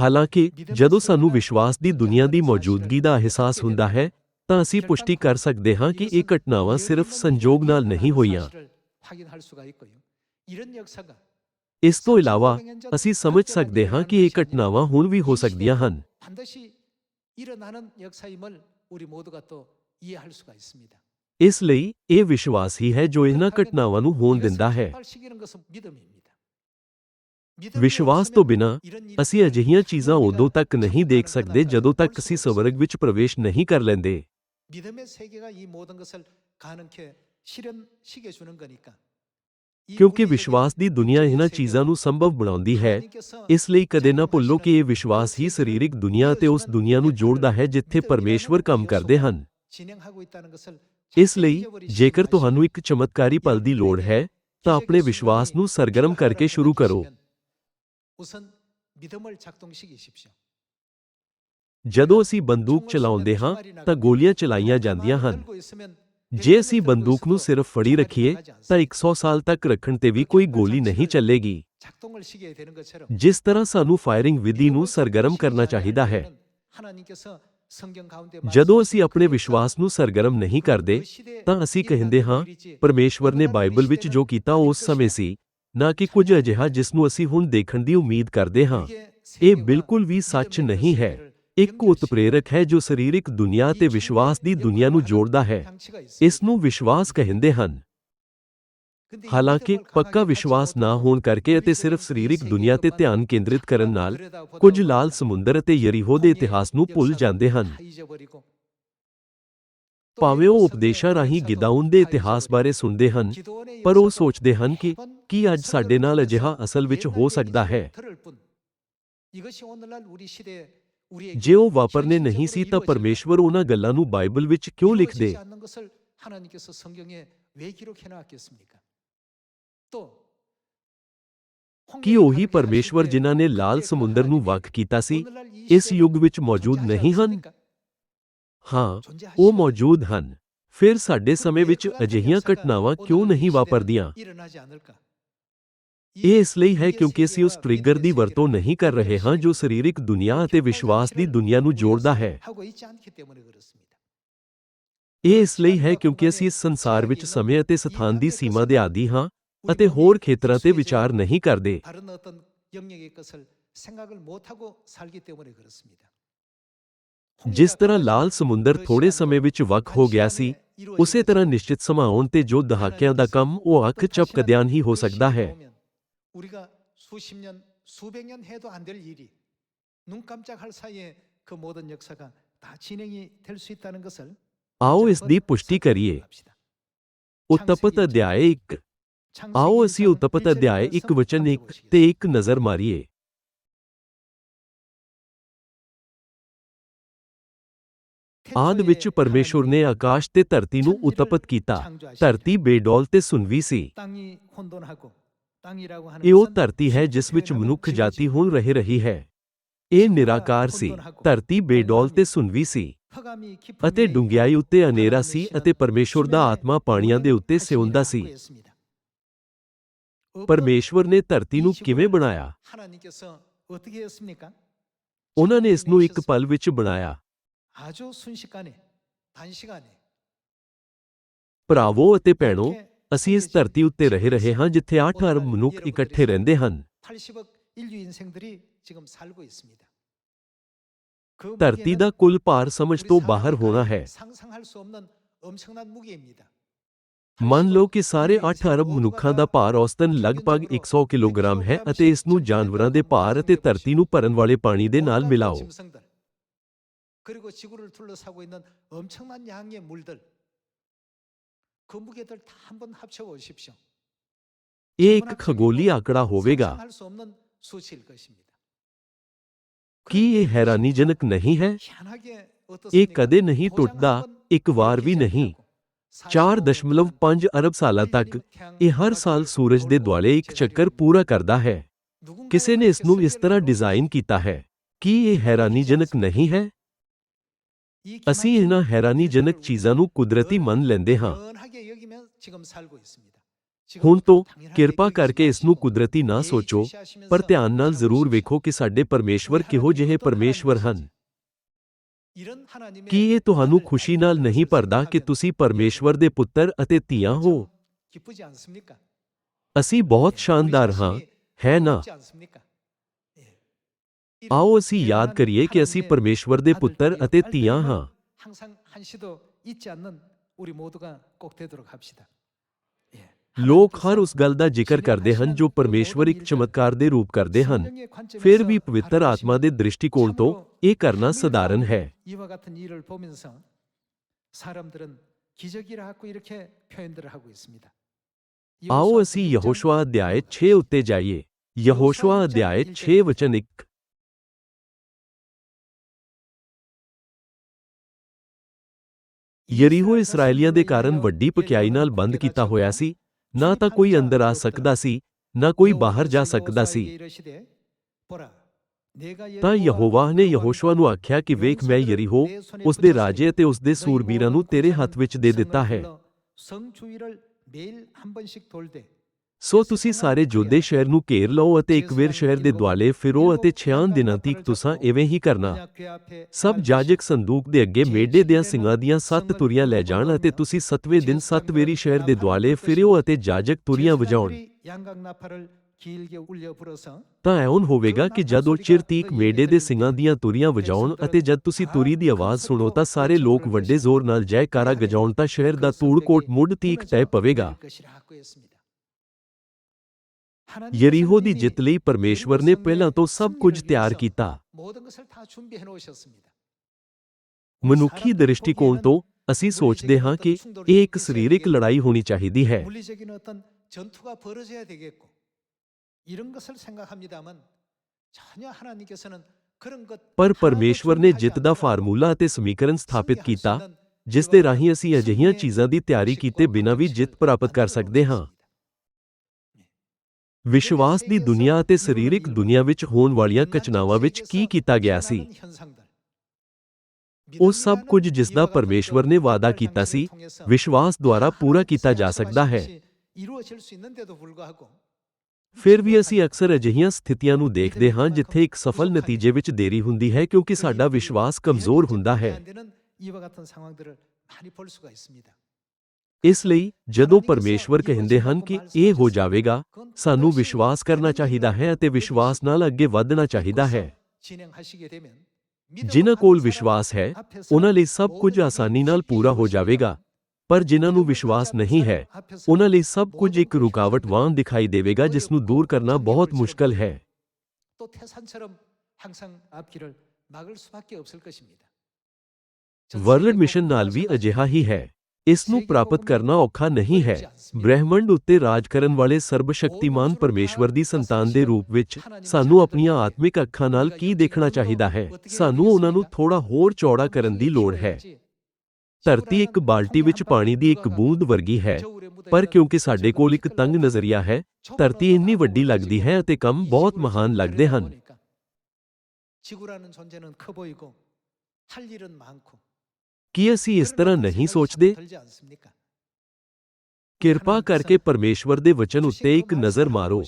ਹਾਲਾਂਕਿ ਜਦੋਂ ਸਾਨੂੰ ਵਿਸ਼ਵਾਸ ਦੀ ਦੁਨੀਆ ਦੀ ਮੌਜੂਦਗੀ ਦਾ ਅਹਿਸਾਸ ਹੁੰਦਾ ਹੈ ਤਾਂ ਅਸੀਂ ਪੁਸ਼ਟੀ ਕਰ ਸਕਦੇ ਹਾਂ ਕਿ ਇਹ ਘਟਨਾਵਾਂ ਸਿਰਫ ਸੰਜੋਗ ਨਾਲ ਨਹੀਂ ਹੋਈਆਂ। 사실을 확인할 수가 있고요. 이런 역사가 ਇਸ ਤੋਂ ਇਲਾਵਾ ਅਸੀਂ ਸਮਝ ਸਕਦੇ ਹਾਂ ਕਿ ਇਹ ਘਟਨਾਵਾਂ ਹੁਣ ਵੀ ਹੋ ਸਕਦੀਆਂ ਹਨ 반드시 일어나는 역사임을 우리 모두가 또 이해할 수가 있습니다. ਇਸ ਲਈ ਇਹ ਵਿਸ਼ਵਾਸ ਹੀ ਹੈ ਜੋ ਇਹਨਾਂ ਘਟਨਾਵਾਂ ਨੂੰ ਹੋਣ ਦਿੰਦਾ ਹੈ 발시키는 것은 믿음입니다. 믿음이 ਵਿਸ਼ਵਾਸ ਤੋਂ 없으면 ਬਿਨਾਂ 이런 일이 ਅਸੀਂ ਅਜਿਹੀਆਂ ਚੀਜ਼ਾਂ 우리가 ਉਦੋਂ ਤੱਕ ਨਹੀਂ ਦੇਖ ਸਕਦੇ ਜਦੋਂ ਤੱਕ ਅਸੀਂ ਸਵਰਗ ਵਿੱਚ ਪ੍ਰਵੇਸ਼ ਨਹੀਂ ਕਰ ਲੈਂਦੇ 믿음의 세계가 이 모든 것을 가능케 ਕਿਉਂਕਿ ਵਿਸ਼ਵਾਸ ਦੀ ਦੁਨੀਆ ਇਹਨਾਂ ਚੀਜ਼ਾਂ ਨੂੰ ਸੰਭਵ ਬਣਾਉਂਦੀ ਹੈ ਇਸ ਲਈ ਕਦੇ ਨਾ ਭੁੱਲੋ ਕਿ ਇਹ ਵਿਸ਼ਵਾਸ ਹੀ ਸਰੀਰਕ ਦੁਨੀਆ ਤੇ ਉਸ ਦੁਨੀਆ ਨੂੰ ਜੋੜਦਾ ਹੈ ਜਿੱਥੇ ਪਰਮੇਸ਼ਵਰ ਕੰਮ ਕਰਦੇ ਹਨ ਇਸ ਲਈ ਜੇਕਰ ਤੁਹਾਨੂੰ ਇੱਕ ਚਮਤਕਾਰੀ ਪਲ ਦੀ ਲੋੜ ਹੈ ਤਾਂ ਆਪਣੇ ਵਿਸ਼ਵਾਸ ਨੂੰ ਸਰਗਰਮ ਕਰਕੇ ਸ਼ੁਰੂ ਕਰੋ ਜਦੋਂ ਅਸੀਂ ਬੰਦੂਕ ਚਲਾਉਂਦੇ ਹਾਂ ਤਾਂ ਗੋਲੀਆਂ ਚਲਾਈਆਂ ਜਾਂਦੀਆਂ ਹਨ ਜੇ ਅਸੀਂ ਬੰਦੂਕ ਨੂੰ ਸਿਰਫ ਫੜੀ ਰੱਖੀਏ, ਤਾਂ 100 ਸਾਲ ਤੱਕ ਰੱਖਣ ਤੇ ਵੀ ਕੋਈ ਗੋਲੀ ਨਹੀਂ ਚੱਲੇਗੀ। ਜਿਸ ਤਰ੍ਹਾਂ ਸਾਨੂੰ ਫਾਇਰਿੰਗ ਵਿਧੀ ਨੂੰ ਸਰਗਰਮ ਕਰਨਾ ਚਾਹੀਦਾ ਹੈ। ਜਦੋਂ ਅਸੀਂ ਆਪਣੇ ਵਿਸ਼ਵਾਸ ਨੂੰ ਸਰਗਰਮ ਨਹੀਂ ਕਰਦੇ, ਤਾਂ ਅਸੀਂ ਕਹਿੰਦੇ ਹਾਂ, ਪਰਮੇਸ਼ਵਰ ਨੇ ਬਾਈਬਲ ਵਿੱਚ ਜੋ ਕੀਤਾ ਉਸ ਸਮੇਂ ਸੀ, ਨਾ ਕਿ ਕੁਝ ਅਜਿਹਾ ਜਿਸ ਨੂੰ ਅਸੀਂ ਹੁਣ ਦੇਖਣ ਦੀ ਉਮੀਦ ਕਰਦੇ ਹਾਂ। ਇਹ ਬਿਲਕੁਲ ਵੀ ਸੱਚ ਨਹੀਂ ਹੈ। ਇੱਕ ਉਤਪ੍ਰੇਰਕ ਹੈ ਜੋ ਸਰੀਰਕ ਦੁਨੀਆ ਤੇ ਵਿਸ਼ਵਾਸ ਦੀ ਦੁਨੀਆ ਨੂੰ ਜੋੜਦਾ ਹੈ। ਇਸ ਨੂੰ ਵਿਸ਼ਵਾਸ ਕਹਿੰਦੇ ਹਨ। ਹਾਲਾਂਕਿ ਪੱਕਾ ਵਿਸ਼ਵਾਸ ਨਾ ਹੋਣ ਕਰਕੇ ਅਤੇ ਸਿਰਫ ਸਰੀਰਕ ਦੁਨੀਆ ਤੇ ਧਿਆਨ ਕੇਂਦ੍ਰਿਤ ਕਰਨ ਨਾਲ ਕੁਝ ਲਾਲ ਸਮੁੰਦਰ ਅਤੇ ਯਰੀਹੋ ਦੇ ਇਤਿਹਾਸ ਨੂੰ ਭੁੱਲ ਜਾਂਦੇ ਹਨ। ਭਾਵੇਂ ਉਹ ਉਪਦੇਸ਼ਾਂ ਰਾਹੀਂ ਗਿਦਾਉਨ ਦੇ ਇਤਿਹਾਸ ਬਾਰੇ ਸੁਣਦੇ ਹਨ, ਪਰ ਉਹ ਸੋਚਦੇ ਹਨ ਕਿ ਕੀ ਅੱਜ ਸਾਡੇ ਨਾਲ ਅਜਿਹਾ ਅਸਲ ਵਿੱਚ ਹੋ ਸਕਦਾ ਹੈ। ਜੇ ਉਹ ਵਾਪਰਨੇ ਨਹੀਂ ਸੀ ਤਾਂ ਪਰਮੇਸ਼ਵਰ ਉਹਨਾਂ ਗੱਲਾਂ ਨੂੰ ਬਾਈਬਲ ਵਿੱਚ ਕਿਉਂ ਲਿਖਦੇ 하나님께서 성경에 왜 기록해 놨겠습니까? 또 ਕੀ ਉਹੀ ਪਰਮੇਸ਼ਵਰ ਜਿਨ੍ਹਾਂ ਨੇ ਲਾਲ ਸਮੁੰਦਰ ਨੂੰ ਵੱਖ ਕੀਤਾ ਸੀ ਇਸ ਯੁੱਗ ਵਿੱਚ ਮੌਜੂਦ ਨਹੀਂ ਹਨ ਹਾਂ ਉਹ ਮੌਜੂਦ ਹਨ ਫਿਰ ਸਾਡੇ ਸਮੇਂ ਵਿੱਚ ਅਜਿਹੀਆਂ ਘਟਨਾਵਾਂ ਕਿਉਂ ਨਹੀਂ ਵਾਪਰਦੀਆਂ ਇਹ ਇਸ ਲਈ ਹੈ ਕਿਉਂਕਿ ਅਸੀਂ ਉਸ ਟ੍ਰਿਗਰ ਦੀ ਵਰਤੋਂ ਨਹੀਂ ਕਰ ਰਹੇ ਹਾਂ ਜੋ ਸਰੀਰਕ ਦੁਨੀਆ ਅਤੇ ਵਿਸ਼ਵਾਸ ਦੀ ਦੁਨੀਆ ਨੂੰ ਜੋੜਦਾ ਹੈ। ਇਹ ਇਸ ਲਈ ਹੈ ਕਿਉਂਕਿ ਅਸੀਂ ਇਸ ਸੰਸਾਰ ਵਿੱਚ ਸਮੇਂ ਅਤੇ ਸਥਾਨ ਦੀ ਸੀਮਾ ਦੇ ਆਦੀ ਹਾਂ ਅਤੇ ਹੋਰ ਖੇਤਰਾਂ ਤੇ ਵਿਚਾਰ ਨਹੀਂ ਕਰਦੇ। ਜਿਸ ਤਰ੍ਹਾਂ ਲਾਲ ਸਮੁੰਦਰ ਥੋੜੇ ਸਮੇਂ ਵਿੱਚ ਵੱਖ ਹੋ ਗਿਆ ਸੀ, ਉਸੇ ਤਰ੍ਹਾਂ ਨਿਸ਼ਚਿਤ ਸਮਾਂ ਆਉਣ ਤੇ ਜੋ ਦਹਾਕਿਆਂ ਦਾ ਕੰਮ ਉਹ ਅੱਖ ਚਪਕਦਿਆਂ ਹੀ ਹੋ ਸਕਦਾ ਹੈ। 우리가 수십 년, 수백 년 해도 안 될 일이 눈 깜짝할 사이에 그 모든 역사가 다 진행이 될 수 있다는 것을 ਆਓ ਇਸ ਦੀ ਪੁਸ਼ਟੀ ਕਰੀਏ ਉਤਪਤ ਅਧਿਆਇ 1 ਆਓ ਅਸੀਂ ਉਤਪਤ ਅਧਿਆਇ 1 ਵਚਨ 1 ਤੇ 1 ਨਜ਼ਰ ਮਾਰੀਏ ਆਦ ਵਿੱਚ ਪਰਮੇਸ਼ੁਰ ਨੇ ਆਕਾਸ਼ ਤੇ ਧਰਤੀ ਨੂੰ ਉਤਪਤ ਕੀਤਾ ਧਰਤੀ ਬੇਡੌਲ ਤੇ ਸੁਨਵੀ ਸੀ ਇਹ ਉਹ ਧਰਤੀ ਹੈ ਜਿਸ ਵਿੱਚ ਮਨੁੱਖ ਜਾਤੀ ਹੁਣ ਰਹਿ ਰਹੀ ਹੈ ਇਹ ਨਿਰਾਕਾਰ ਸੀ ਧਰਤੀ ਬੇਡੋਲ ਤੇ ਸੁਨਵੀ ਸੀ ਅਤੇ ਡੁੰਗਿਆਈ ਉੱਤੇ ਹਨੇਰਾ ਸੀ ਅਤੇ ਪਰਮੇਸ਼ਵਰ ਦਾ ਆਤਮਾ ਪਾਣੀਆਂ ਦੇ ਉੱਤੇ ਸਿਉਂਦਾ ਸੀ ਪਰਮੇਸ਼ਵਰ ਨੇ ਧਰਤੀ ਨੂੰ ਕਿਵੇਂ ਬਣਾਇਆ ਉਹਨਾਂ ਨੇ ਇਸ ਨੂੰ ਇੱਕ ਪਲ ਵਿੱਚ ਬਣਾਇਆ ਭਰਾਵੋ ਅਤੇ ਭੈਣੋ ਅਸੀਂ ਇਸ ਧਰਤੀ ਉੱਤੇ ਰਹਿ ਰਹੇ ਹਾਂ ਜਿੱਥੇ 8 ਅਰਬ ਮਨੁੱਖ ਇਕੱਠੇ ਰਹਿੰਦੇ ਹਨ 80억 인류 인생들이 지금 살고 있습니다. 그 ਧਰਤੀ 무게는 ਦਾ ਕੁੱਲ ਭਾਰ ਸਮਝ 우리 ਤੋਂ ਬਾਹਰ ਹੋਣਾ 사람이 ਹੈ 상상할 수 없는 엄청난 무게입니다. ਮੰਨ ਲਓ ਕਿ ਸਾਰੇ 8 ਅਰਬ ਮਨੁੱਖਾਂ ਦਾ ਭਾਰ ਔਸਤਨ ਲਗਭਗ 100 ਕਿਲੋਗ੍ਰਾਮ ਹੈ ਅਤੇ ਇਸ ਨੂੰ ਜਾਨਵਰਾਂ ਦੇ ਭਾਰ ਅਤੇ ਧਰਤੀ ਨੂੰ ਭਰਨ ਵਾਲੇ ਪਾਣੀ ਦੇ ਨਾਲ 온갖 ਮਿਲਾਓ 짐승들, 그리고 지구를 둘러싸고 있는 엄청난 양의 물들 एक खगोली आंकड़ा होगा कि ये हैरानीजनक नहीं है ये कदे नहीं टूटता एक बार भी नहीं चार दशमलव पाँच अरब साल तक ये हर साल सूरज के द्वाले एक चक्कर पूरा करता है किसी ने इस तरह डिज़ाइन किया है कि यह हैरानीजनक नहीं है ਅਸੀਂ ਇਹਨਾਂ ਹੈਰਾਨੀਜਨਕ ਚੀਜ਼ਾਂ ਨੂੰ ਕੁਦਰਤੀ ਮੰਨ ਲੈਂਦੇ ਹਾਂ ਹੁਣ ਤੋਂ ਕਿਰਪਾ ਕਰਕੇ ਇਸ ਨੂੰ ਕੁਦਰਤੀ ਨਾ ਸੋਚੋ ਪਰ ਧਿਆਨ ਨਾਲ ਜ਼ਰੂਰ ਵੇਖੋ ਕਿ ਸਾਡੇ ਪਰਮੇਸ਼ਵਰ ਕਿਹੋ ਜਿਹੇ ਪਰਮੇਸ਼ਵਰ ਹਨ ਕੀ ਇਹ ਤੁਹਾਨੂੰ ਖੁਸ਼ੀ ਨਾਲ ਨਹੀਂ ਭਰਦਾ ਕਿ ਤੁਸੀਂ ਪਰਮੇਸ਼ਵਰ ਦੇ ਪੁੱਤਰ ਅਤੇ ਧੀਆਂ ਹੋ ਅਸੀਂ ਬਹੁਤ ਸ਼ਾਨਦਾਰ ਹਾਂ ਹੈ ਨਾ ਆਓ ਅਸੀਂ ਯਾਦ ਕਰੀਏ ਕਿ ਅਸੀਂ ਪਰਮੇਸ਼ਵਰ ਦੇ ਪੁੱਤਰ ਅਤੇ ਧੀਆਂ ਹਾਂ ਲੋਕ ਹਰ ਉਸ ਗੱਲ ਦਾ ਜ਼ਿਕਰ ਕਰਦੇ ਹਨ ਜੋ ਪਰਮੇਸ਼ਵਰ ਇੱਕ ਚਮਤਕਾਰ ਦੇ ਰੂਪ ਕਰਦੇ ਹਨ ਫਿਰ ਵੀ ਪਵਿੱਤਰ ਆਤਮਾ ਦੇ ਦ੍ਰਿਸ਼ਟੀਕੋਣ ਤੋਂ ਇਹ ਕਰਨਾ ਸਧਾਰਨ ਹੈ ਆਓ ਅਸੀਂ ਯਹੋਸ਼ੂਆ ਅਧਿਆਇ 6 ਉੱਤੇ ਜਾਈਏ ਯਹੋਸ਼ੂਆ ਅਧਿਆਇ 6 ਵਚਨ 1 ਯਰੀਹੋ ਇਸਰਾਏਲੀਆਂ ਦੇ ਕਾਰਨ ਵੱਡੀ ਪਕਿਆਈ ਨਾਲ ਬੰਦ ਕੀਤਾ ਹੋਇਆ ਸੀ। ਨਾ ਤਾਂ ਕੋਈ ਅੰਦਰ ਆ ਸਕਦਾ ਸੀ, ਨਾ ਕੋਈ ਬਾਹਰ ਜਾ ਸਕਦਾ ਸੀ। ਤਾਂ ਯਹੋਵਾਹ ਨੇ ਯਹੋਸ਼ੁਆ ਨੂੰ ਆਖਿਆ ਕਿ ਵੇਖ, ਮੈਂ ਯਰੀਹੋ, ਉਸ ਦੇ ਰਾਜੇ ਅਤੇ ਉਸ ਦੇ ਸੂਰਬੀਰਾਂ ਨੂੰ ਤੇਰੇ ਹੱਥ ਵਿੱਚ ਦੇ ਦਿੱਤਾ ਹੈ। ਸੋ ਤੁਸੀਂ ਸਾਰੇ ਜੋਧੇ ਸ਼ਹਿਰ ਨੂੰ ਘੇਰ ਲਓ ਅਤੇ ਇੱਕ ਵੇਰ ਸ਼ਹਿਰ ਦੇ ਦੁਆਲੇ ਫਿਰੋ ਅਤੇ 6 ਦਿਨਾਂ ਤੱਕ ਤੁਸੀਂ ਐਵੇਂ ਹੀ ਕਰਨਾ। ਸਭ ਜਾਜਕ ਸੰਦੂਕ ਦੇ ਅੱਗੇ ਮੇਢੇ ਦੀਆਂ ਸਿੰਘਾਂ ਦੀਆਂ ਸੱਤ ਤੁਰੀਆਂ ਲੈ ਜਾਣ ਅਤੇ ਤੁਸੀਂ ਸੱਤਵੇਂ ਦਿਨ ਸੱਤ ਵੇਰੀ ਸ਼ਹਿਰ ਦੇ ਦੁਆਲੇ ਫਿਰਿਓ ਅਤੇ ਜਾਜਕ ਤੁਰੀਆਂ ਵਜਾਉਣ। ਤਾਂ ਐਉਂ ਹੋਵੇਗਾ ਕਿ ਜਦ ਉਹ ਚਿਰ ਤੀਕ ਮੇਢੇ ਦੇ ਸਿੰਘਾਂ ਦੀਆਂ ਤੁਰੀਆਂ ਵਜਾਉਣ ਅਤੇ ਜਦ ਤੁਸੀਂ ਤੁਰੀ ਦੀ ਆਵਾਜ਼ ਸੁਣੋ ਤਾਂ ਸਾਰੇ ਲੋਕ ਵੱਡੇ ਜ਼ੋਰ ਨਾਲ ਜੈਕਾਰਾ ਗਜਾਉਣ ਤਾਂ ਸ਼ਹਿਰ ਦਾ ਧੂੜ-ਕੋਟ ਮੁੱਢ ਤੀਕ ਟੈ ਪਵੇਗਾ। ਯਰੀਹੋ ਦੀ ਜਿੱਤ ਲਈ ਪਰਮੇਸ਼ਵਰ ਨੇ ਪਹਿਲਾਂ ਤੋਂ ਸਭ ਕੁਝ ਤਿਆਰ ਕੀਤਾ ਮਨੁੱਖੀ ਦ੍ਰਿਸ਼ਟੀਕੋਣ ਤੋਂ ਅਸੀਂ ਸੋਚਦੇ ਹਾਂ ਕਿ ਇਹ ਇੱਕ ਸਰੀਰਕ ਲੜਾਈ ਹੋਣੀ ਚਾਹੀਦੀ ਹੈ ਪਰ ਪਰਮੇਸ਼ਵਰ ਨੇ ਜਿੱਤ ਦਾ ਫਾਰਮੂਲਾ ਅਤੇ ਸਮੀਕਰਨ ਸਥਾਪਿਤ ਕੀਤਾ ਜਿਸ ਦੇ ਰਾਹੀਂ ਅਸੀਂ ਅਜਿਹੀਆਂ ਚੀਜ਼ਾਂ ਦੀ ਤਿਆਰੀ ਕੀਤੇ ਬਿਨਾਂ ਵੀ ਜਿੱਤ ਪ੍ਰਾਪਤ ਕਰ ਸਕਦੇ ਹਾਂ ਵਿਸ਼ਵਾਸ ਦੀ ਦੁਨੀਆ ਅਤੇ ਸਰੀਰਕ ਦੁਨੀਆ ਵਿੱਚ ਹੋਣ ਵਾਲੀਆਂ ਘਟਨਾਵਾਂ ਵਿੱਚ ਕੀ ਕੀਤਾ ਗਿਆ ਸੀ? ਉਹ ਸਭ ਕੁਝ ਜਿਸ ਦਾ ਪਰਮੇਸ਼ਵਰ ਨੇ ਵਾਅਦਾ ਕੀਤਾ ਸੀ, ਵਿਸ਼ਵਾਸ ਦੁਆਰਾ ਪੂਰਾ ਕੀਤਾ ਜਾ ਸਕਦਾ ਹੈ। ਫਿਰ ਵੀ ਅਸੀਂ ਅਕਸਰ ਅਜਿਹੀਆਂ ਸਥਿਤੀਆਂ ਨੂੰ ਦੇਖਦੇ ਹਾਂ ਜਿੱਥੇ ਇੱਕ ਸਫਲ ਨਤੀਜੇ ਵਿੱਚ ਦੇਰੀ ਹੁੰਦੀ ਹੈ ਕਿਉਂਕਿ ਸਾਡਾ ਵਿਸ਼ਵਾਸ ਕਮਜ਼ੋਰ ਹੁੰਦਾ ਹੈ। ਇਸ ਲਈ ਜਦੋਂ ਪਰਮੇਸ਼ਵਰ ਕਹਿੰਦੇ ਹਨ ਕਿ ਇਹ ਹੋ ਜਾਵੇਗਾ ਸਾਨੂੰ ਵਿਸ਼ਵਾਸ ਕਰਨਾ ਚਾਹੀਦਾ ਹੈ ਅਤੇ ਵਿਸ਼ਵਾਸ ਨਾਲ ਅੱਗੇ ਵਧਣਾ ਚਾਹੀਦਾ ਹੈ। ਜਿਨ੍ਹਾਂ ਕੋਲ ਵਿਸ਼ਵਾਸ ਹੈ ਉਹਨਾਂ ਲਈ ਸਭ ਕੁਝ ਆਸਾਨੀ ਨਾਲ ਪੂਰਾ ਹੋ ਜਾਵੇਗਾ। ਪਰ ਜਿਨ੍ਹਾਂ ਨੂੰ ਵਿਸ਼ਵਾਸ ਨਹੀਂ ਹੈ ਉਹਨਾਂ ਲਈ ਸਭ ਕੁਝ ਇੱਕ ਰੁਕਾਵਟ ਵਾਂਗ ਦਿਖਾਈ ਦੇਵੇਗਾ ਜਿਸ ਨੂੰ ਦੂਰ ਕਰਨਾ ਬਹੁਤ ਮੁਸ਼ਕਲ ਹੈ। ਵਰਲਡ ਮਿਸ਼ਨ ਨਾਲ ਵੀ ਅਜਿਹਾ ਹੀ ਹੈ। ਇਸ ਨੂੰ ਪ੍ਰਾਪਤ ਕਰਨਾ ਔਖਾ ਨਹੀਂ ਹੈ ਬ੍ਰਹਿਮੰਡ ਉੱਤੇ ਰਾਜ ਕਰਨ ਵਾਲੇ ਸਰਬਸ਼ਕਤੀਮਾਨ ਪਰਮੇਸ਼ਵਰ ਦੀ ਸੰਤਾਨ ਦੇ ਰੂਪ ਵਿੱਚ ਸਾਨੂੰ ਆਪਣੀਆਂ ਆਤਮਿਕ ਅੱਖਾਂ ਨਾਲ ਕੀ ਦੇਖਣਾ ਚਾਹੀਦਾ ਹੈ ਸਾਨੂੰ ਉਹਨਾਂ ਨੂੰ ਥੋੜਾ ਹੋਰ ਚੌੜਾ ਕਰਨ ਦੀ ਲੋੜ ਹੈ ਧਰਤੀ ਇੱਕ ਬਾਲਟੀ ਵਿੱਚ ਪਾਣੀ ਦੀ ਇੱਕ ਬੂੰਦ ਵਰਗੀ ਹੈ ਪਰ ਕਿਉਂਕਿ ਸਾਡੇ ਕੋਲ ਇੱਕ ਤੰਗ ਨਜ਼ਰੀਆ ਹੈ ਧਰਤੀ ਇੰਨੀ ਵੱਡੀ ਲੱਗਦੀ ਹੈ ਅਤੇ ਕੰਮ ਬਹੁਤ ਮਹਾਨ ਲੱਗਦੇ ਹਨ 지구라는 존재는 커 보이고 할 일은 많고 ਕੀ ਅਸੀਂ ਇਸ ਤਰ੍ਹਾਂ ਨਹੀਂ ਸੋਚਦੇ? ਕਿਰਪਾ ਕਰਕੇ ਪਰਮੇਸ਼ਵਰ ਦੇ ਵਚਨ ਉੱਤੇ ਇੱਕ ਨਜ਼ਰ ਮਾਰੋ।